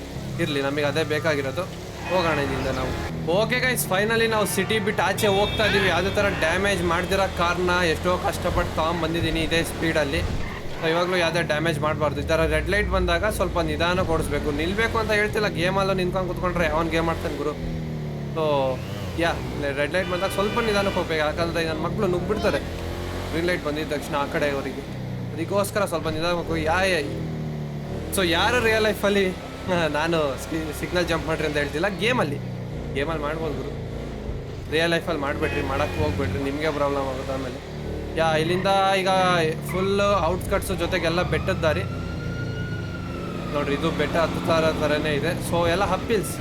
ಇರಲಿ, ನಮಗೆ ಅದೇ ಬೇಕಾಗಿರೋದು. ಹೋಗೋಣ ಇಲ್ಲಿಂದ ನಾವು. ಓಕೆ ಗೈಸ್ ಫೈನಲಿ ನಾವು ಸಿಟಿ ಬಿಟ್ಟು ಆಚೆ ಹೋಗ್ತಾ ಇದ್ದೀವಿ ಯಾವುದೇ ಥರ ಡ್ಯಾಮೇಜ್ ಮಾಡ್ದಿರೋ ಕಾರ್ನ ಎಷ್ಟೋ ಕಷ್ಟಪಟ್ಟು ತೊಗೊಂಬಂದಿದ್ದೀನಿ ಇದೇ ಸ್ಪೀಡಲ್ಲಿ. ಸೊ ಇವಾಗಲೂ ಯಾವುದೇ ಡ್ಯಾಮೇಜ್ ಮಾಡಬಾರ್ದು. ಈ ಥರ ರೆಡ್ ಲೈಟ್ ಬಂದಾಗ ಸ್ವಲ್ಪ ನಿಧಾನ ಕೊಡಿಸ್ಬೇಕು ನಿಲ್ಬೇಕು ಅಂತ ಹೇಳ್ತಿಲ್ಲ ಗೇಮಲ್ಲೂ ನಿಂತ್ಕೊಂಡು ಕುತ್ಕೊಂಡ್ರೆ ಯಾವನ್ ಗೇಮ್ ಮಾಡ್ತಾನೆ ಗುರು? ಸೊ ಯಾ ರೆಡ್ ಲೈಟ್ ಬಂದಾಗ ಸ್ವಲ್ಪ ನಿಧಾನಕ್ಕೆ ಹೋಗ್ಬೇಕು. ಯಾಕಂದರೆ ನನ್ನ ಮಕ್ಕಳು ನುಗ್ಬಿಡ್ತಾರೆ. ಗ್ರೀನ್ ಲೈಟ್ ಬಂದಿದ್ದ ತಕ್ಷಣ ಆ ಕಡೆ ಅವರಿಗೆ. ಅದಕ್ಕೋಸ್ಕರ ಸ್ವಲ್ಪ ನಿಧಾನಕ್ಕೆ ಯಾ ಸೊ ಯಾರು ರಿಯಲ್ ಲೈಫಲ್ಲಿ ನಾನು ಸಿಗ್ನಲ್ ಜಂಪ್ ಮಾಡ್ರಿ ಅಂತ ಹೇಳ್ತಿಲ್ಲ. ಗೇಮಲ್ಲಿ. ಗೇಮಲ್ಲಿ ಮಾಡ್ಬೋದು ಗುರು. ರಿಯಲ್ ಲೈಫಲ್ಲಿ ಮಾಡಬೇಡ್ರಿ ಮಾಡೋಕ್ಕೆ ಹೋಗ್ಬೇಡ್ರಿ, ನಿಮಗೆ ಪ್ರಾಬ್ಲಮ್ ಆಗುತ್ತೆ ಆಮೇಲೆ. ಯಾ, ಇಲ್ಲಿಂದ ಈಗ ಫುಲ್ ಔಟ್ಸ್ಕಟ್ಸು ಜೊತೆಗೆಲ್ಲ ಬೆಟ್ಟದ ದಾರಿ ನೋಡ್ರಿ, ಇದು ಬೆಟ್ಟ ಹತ್ತುತ್ತಾರ ಥರನೇ ಇದೆ. ಸೊ ಎಲ್ಲ ಹಪ್ಪಿಲ್ಸ್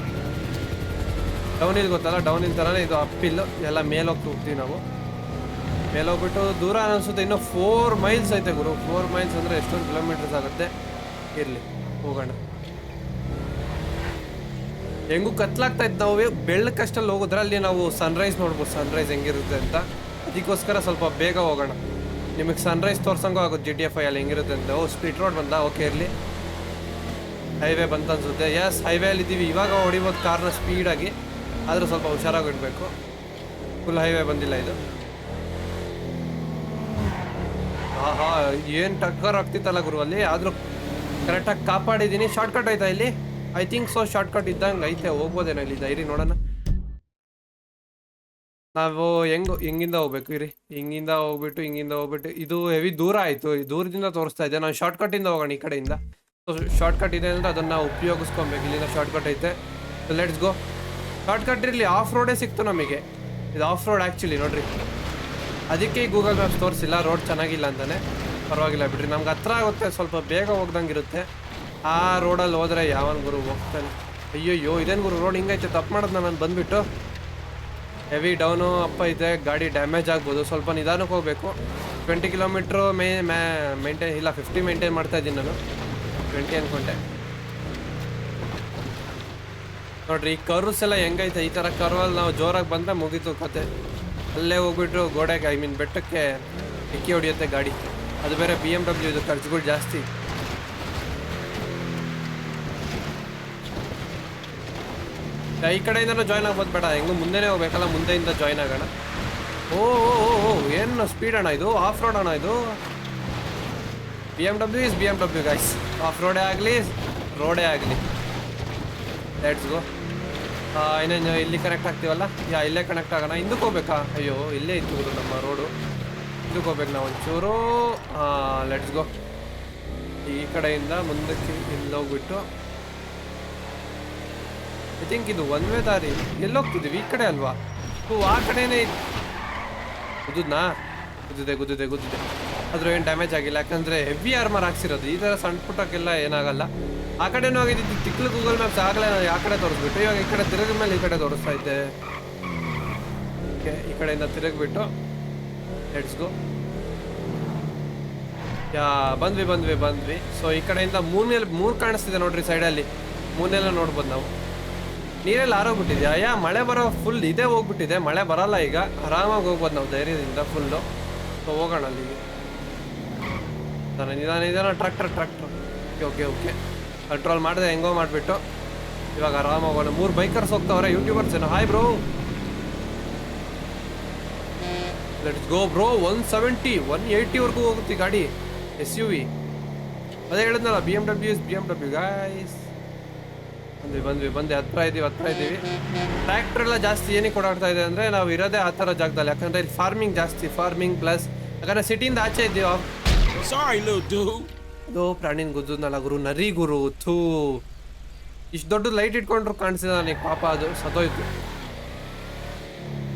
ಡೌನ್ ಹಿಲ್ ಗೊತ್ತಲ್ಲ? ಡೌನ್ ಹಿಲ್ ಥರನೇ ಇದು ಅಪ್ಪಿಲ್ ಎಲ್ಲ ಮೇಲೋಗಿ ಹೋಗ್ತೀವಿ ನಾವು. ಮೇಲೋಗ್ಬಿಟ್ಟು ದೂರ ಅನಿಸುತ್ತೆ. ಇನ್ನೂ ಫೋರ್ ಮೈಲ್ಸ್ ಐತೆ ಗುರು. ಫೋರ್ ಮೈಲ್ಸ್ ಅಂದರೆ ಎಷ್ಟೊಂದು ಕಿಲೋಮೀಟರ್ಸ್ ಆಗುತ್ತೆ? ಇರಲಿ, ಹೋಗೋಣ. ಹೆಂಗೂ ಕತ್ಲಾಗ್ತಾ ಇತ್ತು ನಾವು ಬೆಳ್ಳಕ್ಕಷ್ಟಲ್ಲಿ ಹೋಗಿದ್ರೆ ಅಲ್ಲಿ ನಾವು ಸನ್ರೈಸ್ ನೋಡ್ಬೋದು. ಸನ್ರೈಸ್ ಹೆಂಗಿರುತ್ತೆ ಅಂತ. ಅದಕ್ಕೋಸ್ಕರ ಸ್ವಲ್ಪ ಬೇಗ ಹೋಗೋಣ. ನಿಮಗೆ ಸನ್ರೈಸ್ ತೋರ್ಸಂಗೂ ಆಗುತ್ತೆ. ಜಿ ಟಿ ಎಫ್ ಐ ಅಲ್ಲಿ ಹೆಂಗಿರುತ್ತೆ ಅಂತ. ಓ ಸ್ಪೀಡ್ ರೋಡ್ ಬಂದ? ಓಕೆ ಇರಲಿ. ಹೈವೇ ಬಂತ ಅನ್ಸುತ್ತೆ. ಎಸ್ ಹೈವೇ ಅಲ್ಲಿ ಇದ್ದೀವಿ ಇವಾಗ ಹೊಡಿಬೋದು ಕಾರ್ನ ಸ್ಪೀಡಾಗಿ ಆದರೂ ಸ್ವಲ್ಪ ಹುಷಾರಾಗಿ ಇಡಬೇಕು ಫುಲ್ ಹೈವೇ ಬಂದಿಲ್ಲ ಇದು. ಆಹಾ, ಏನು ಟಕ್ಕರ್ ಆಗ್ತಿತ್ತಲ್ಲ ಗುರು ಅಲ್ಲಿ? ಆದರೂ ಕರೆಕ್ಟಾಗಿ ಕಾಪಾಡಿದ್ದೀನಿ ಶಾರ್ಟ್ಕಟ್ ಆಯ್ತಾ ಇಲ್ಲಿ? ಐ ಥಿಂಕ್ ಸೊ ಶಾರ್ಟ್ಕಟ್ ಇದ್ದಂಗೆ ಐತೆ. ಹೋಗ್ಬೋದೇನೋ ಇಲ್ಲಿ? ಡೈರಿ ನೋಡೋಣ. ನಾವು ಹೆಂಗ್, ಹಿಂಗಿಂದ ಹೋಗ್ಬೇಕು, ಇರಿ. ಹಿಂಗಿಂದ ಹೋಗ್ಬಿಟ್ಟು ಹಿಂಗಿಂದ ಹೋಗ್ಬಿಟ್ಟು. ಇದು ಹೆವಿ ದೂರ ಆಯಿತು. ದೂರದಿಂದ ತೋರಿಸ್ತಾ ಇದೆ ನಾವು ಶಾರ್ಟ್ಕಟ್ಟಿಂದ ಹೋಗೋಣ ಈ ಕಡೆಯಿಂದ. ಸೊ ಶಾರ್ಟ್ಕಟ್ ಇದೆ ಅಂದರೆ ಅದನ್ನು ಉಪಯೋಗಿಸ್ಕೊಬೇಕು. ಇಲ್ಲಿಂದ ಶಾರ್ಟ್ಕಟ್ ಐತೆ. ಲೆಟ್ಸ್ ಗೋ ಶಾರ್ಟ್ಕಟ್ ಇರಲಿ ಆಫ್ ರೋಡೇ ಸಿಕ್ತು ನಮಗೆ. ಇದು ಆಫ್ ರೋಡ್ ಆ್ಯಕ್ಚುಲಿ ನೋಡ್ರಿ. ಅದಕ್ಕೆ ಗೂಗಲ್ ಮ್ಯಾಪ್ಸ್ ತೋರಿಸಿಲ್ಲ. ರೋಡ್ ಚೆನ್ನಾಗಿಲ್ಲ ಅಂತಾನೆ. ಪರವಾಗಿಲ್ಲ ಬಿಡ್ರಿ. ನಮ್ಗೆ ಹತ್ರ ಆಗುತ್ತೆ. ಸ್ವಲ್ಪ ಬೇಗ ಹೋಗ್ದಂಗೆ ಇರುತ್ತೆ. ಆ ರೋಡಲ್ಲಿ ಹೋದ್ರೆ ಯಾವನ್ ಗುರು ಹೋಗ್ತಾನೆ? ಅಯ್ಯಯ್ಯೋ, ಇದೇನು ಗುರು? ರೋಡ್ ಹಿಂಗೈತೆ. ತಪ್ಪು ಮಾಡೋದು ನಾನು ಬಂದುಬಿಟ್ಟು. ಹೆವಿ ಡೌನು ಅಪ್ಪ ಇದೆ. ಗಾಡಿ ಡ್ಯಾಮೇಜ್ ಆಗ್ಬೋದು. ಸ್ವಲ್ಪ ನಿಧಾನಕ್ಕೆ ಹೋಗಬೇಕು. ಟ್ವೆಂಟಿ ಕಿಲೋಮೀಟ್ರು ಮೇ ಮ್ಯಾ ಮೇಂಟೈನ್ ಇಲ್ಲ. ಫಿಫ್ಟಿ ಮೇಂಟೈನ್ ಮಾಡ್ತಾ ಇದ್ದೀನಿ ನಾನು. ಟ್ವೆಂಟಿ ಅಂದ್ಕೊಂಡೆ ನೋಡ್ರಿ, ಈ ಕರ್ವ್ಸ್ ಎಲ್ಲ ಹೆಂಗೈತೆ? ಈ ಥರ ಕರ್ವಲ್ಲಿ ನಾವು ಜೋರಾಗಿ ಬಂದರೆ ಮುಗೀತು ಕತೆ. ಅಲ್ಲೇ ಹೋಗ್ಬಿಟ್ಟು ಗೋಡೆಗೆ ಐ ಮೀನ್ ಬೆಟ್ಟಕ್ಕೆ ಇಕ್ಕಿ ಹೊಡಿಯುತ್ತೆ ಗಾಡಿ. ಅದು ಬೇರೆ ಬಿ ಎಂ ಡಬ್ಲ್ಯೂ ಇದು ಖರ್ಚುಗಳು ಜಾಸ್ತಿ. ಈ ಕಡೆಯಿಂದನೂ ಜಾಯ್ನ್ ಆಗ್ಬೋದು ಬೇಡ. ಹೆಂಗೂ ಮುಂದೆನೇ ಹೋಗ್ಬೇಕಲ್ಲ, ಮುಂದೆಯಿಂದ ಜಾಯ್ನ್ ಆಗೋಣ. ಓ ಓ ಓ ಓ ಏನು ಸ್ಪೀಡ್ ಅಣ್ಣ ಇದು? ಆಫ್ ರೋಡ್ ಅಣ್ಣ ಇದು? B M W is B M W guys off ರೋಡೇ ಆಗಲಿ ರೋಡೇ ಆಗಲಿ. ಲೆಟ್ಸ್ ಗೋ ಇನ್ನೇನು, ಇಲ್ಲಿ ಕನೆಕ್ಟ್ ಆಗ್ತೀವಲ್ಲ? ಯಾ, ಇಲ್ಲೇ ಕನೆಕ್ಟ್ ಆಗೋಣ? ಹಿಂದಕ್ಕೆ ಹೋಗ್ಬೇಕಾ? ಅಯ್ಯೋ, ಇಲ್ಲೇ ಇತ್ತು ನಮ್ಮ ರೋಡು ಹಿಂದಕ್ಕೆ ಹೋಗ್ಬೇಕು ನಾವು ಒಂಚೂರು. ಲೆಟ್ಸ್ ಗೋ ಈ ಕಡೆಯಿಂದ ಮುಂದಕ್ಕೆ ಇಲ್ಲಿ ಹೋಗ್ಬಿಟ್ಟು ಐ ಥಿಂಕ್ ಇದು ಒನ್ ವೇ ದಾರಿ. ಎಲ್ಲಿ ಹೋಗ್ತಿದ್ದೀವಿ ಈ ಕಡೆ ಅಲ್ವಾ? ಹೂ ಆ ಕಡೆನೇ ಗುದ್ದುದ್ನಾ? ಗುದ್ದಿದೆ ಗುದ್ದಿದೆ ಗುದ್ದಿದೆ. ಆದರೂ ಏನು ಡ್ಯಾಮೇಜ್ ಆಗಿಲ್ಲ. ಯಾಕಂದರೆ ಹೆವಿ ಆರ್ಮರ್ ಹಾಕ್ಸಿರೋದು. ಈ ಥರ ಸಣ್ಣ ಪುಟ್ಟಕ್ಕೆಲ್ಲ ಏನಾಗಲ್ಲ. ಆ ಕಡೆನೂ ಆಗಿದ್ದು ತಿಕ್ಲು ಗೂಗಲ್ ಮ್ಯಾಪ್ಸ್ ಆಗಲೇ ಆ ಕಡೆ ತೋರಿಸ್ಬಿಟ್ಟು, ಇವಾಗ ಈ ಕಡೆ ತಿರುಗಿದ ಮೇಲೆ ಈ ಕಡೆ ತೋರಿಸ್ತಾ ಇದ್ದೆ. ಓಕೆ ಈ ಕಡೆಯಿಂದ ತಿರುಗಿಬಿಟ್ಟು ಗೋ ಯಾ, ಬಂದ್ವಿ ಬಂದ್ವಿ ಬಂದ್ವಿ. ಸೊ ಈ ಕಡೆಯಿಂದ ಮೂರ್ನೇಲಿ ಮೂರು ಕಾಣಿಸ್ತಿದೆ ನೋಡ್ರಿ ಸೈಡಲ್ಲಿ. ಮೂರ್ನೆಲ್ಲ ನೋಡ್ಬೋದು ನಾವು. ನೀರೆಲ್ಲ ಆರೋಗ್ಬಿಟ್ಟಿದ್ಯಾ ಯಾ, ಮಳೆ ಬರೋ ಫುಲ್ ಇದೇ ಹೋಗ್ಬಿಟ್ಟಿದೆ. ಮಳೆ ಬರಲ್ಲ ಈಗ. ಆರಾಮಾಗಿ ಹೋಗ್ಬೋದು ನಾವು ಧೈರ್ಯದಿಂದ ಫುಲ್ಲು ಸೊ ಹೋಗೋಣ ಅಲ್ಲಿಗೆ. ನಾನು ನಿಧಾನ ನಿಧಾನ tractor tractor okay okay okay control ಮಾಡಿದೆ, ಹೆಂಗೋ ಮಾಡಿಬಿಟ್ಟು. ಇವಾಗ ಆರಾಮಾಗಿ ಹೋಗೋಣ ಮೂರು ಬೈಕರ್ಸ್ ಹೋಗ್ತಾವ್ರೆ ಯೂಟ್ಯೂಬರ್ಸ್ ಏನೋ? Hi bro let's go bro one seventy one ಏಯ್ಟಿವರೆಗೂ ಹೋಗುತ್ತೆ ಗಾಡಿ. ಎಸ್ ಯು ವಿ ಅದೇ ಹೇಳಿದ್ನಲ್ಲ B M W yes B M W guys ಬಂದ್ವಿ ಬಂದ್ವಿ. ಬಂದು ಹತ್ರ ಇದ್ದೀವಿ ಹತ್ರ ಇದ್ದೀವಿ ಟ್ರ್ಯಾಕ್ಟರ್ ಎಲ್ಲ ಜಾಸ್ತಿ ಏನಕ್ಕೆ ಓಡಾಡ್ತಾ ಇದೆ ಅಂದರೆ ನಾವು ಇರೋದೇ ಆ ಥರ ಜಾಗದಲ್ಲಿ. ಯಾಕಂದರೆ ಇಲ್ಲಿ ಫಾರ್ಮಿಂಗ್ ಜಾಸ್ತಿ ಫಾರ್ಮಿಂಗ್ ಪ್ಲಸ್ ಯಾಕಂದರೆ ಸಿಟಿಯಿಂದ ಆಚೆ ಇದ್ದೀವಿ. ಅದು ಪ್ರಾಣಿನ ಗುದ್ದದ್ನಲ್ಲ ಗುರು ನರಿ ಗುರು ಥೂ. ಇಷ್ಟು ದೊಡ್ಡ ಲೈಟ್ ಇಟ್ಕೊಂಡ್ರು ಕಾಣಿಸಿದ ನನಗೆ. ಪಾಪ ಅದು ಸತೋಯ್ತು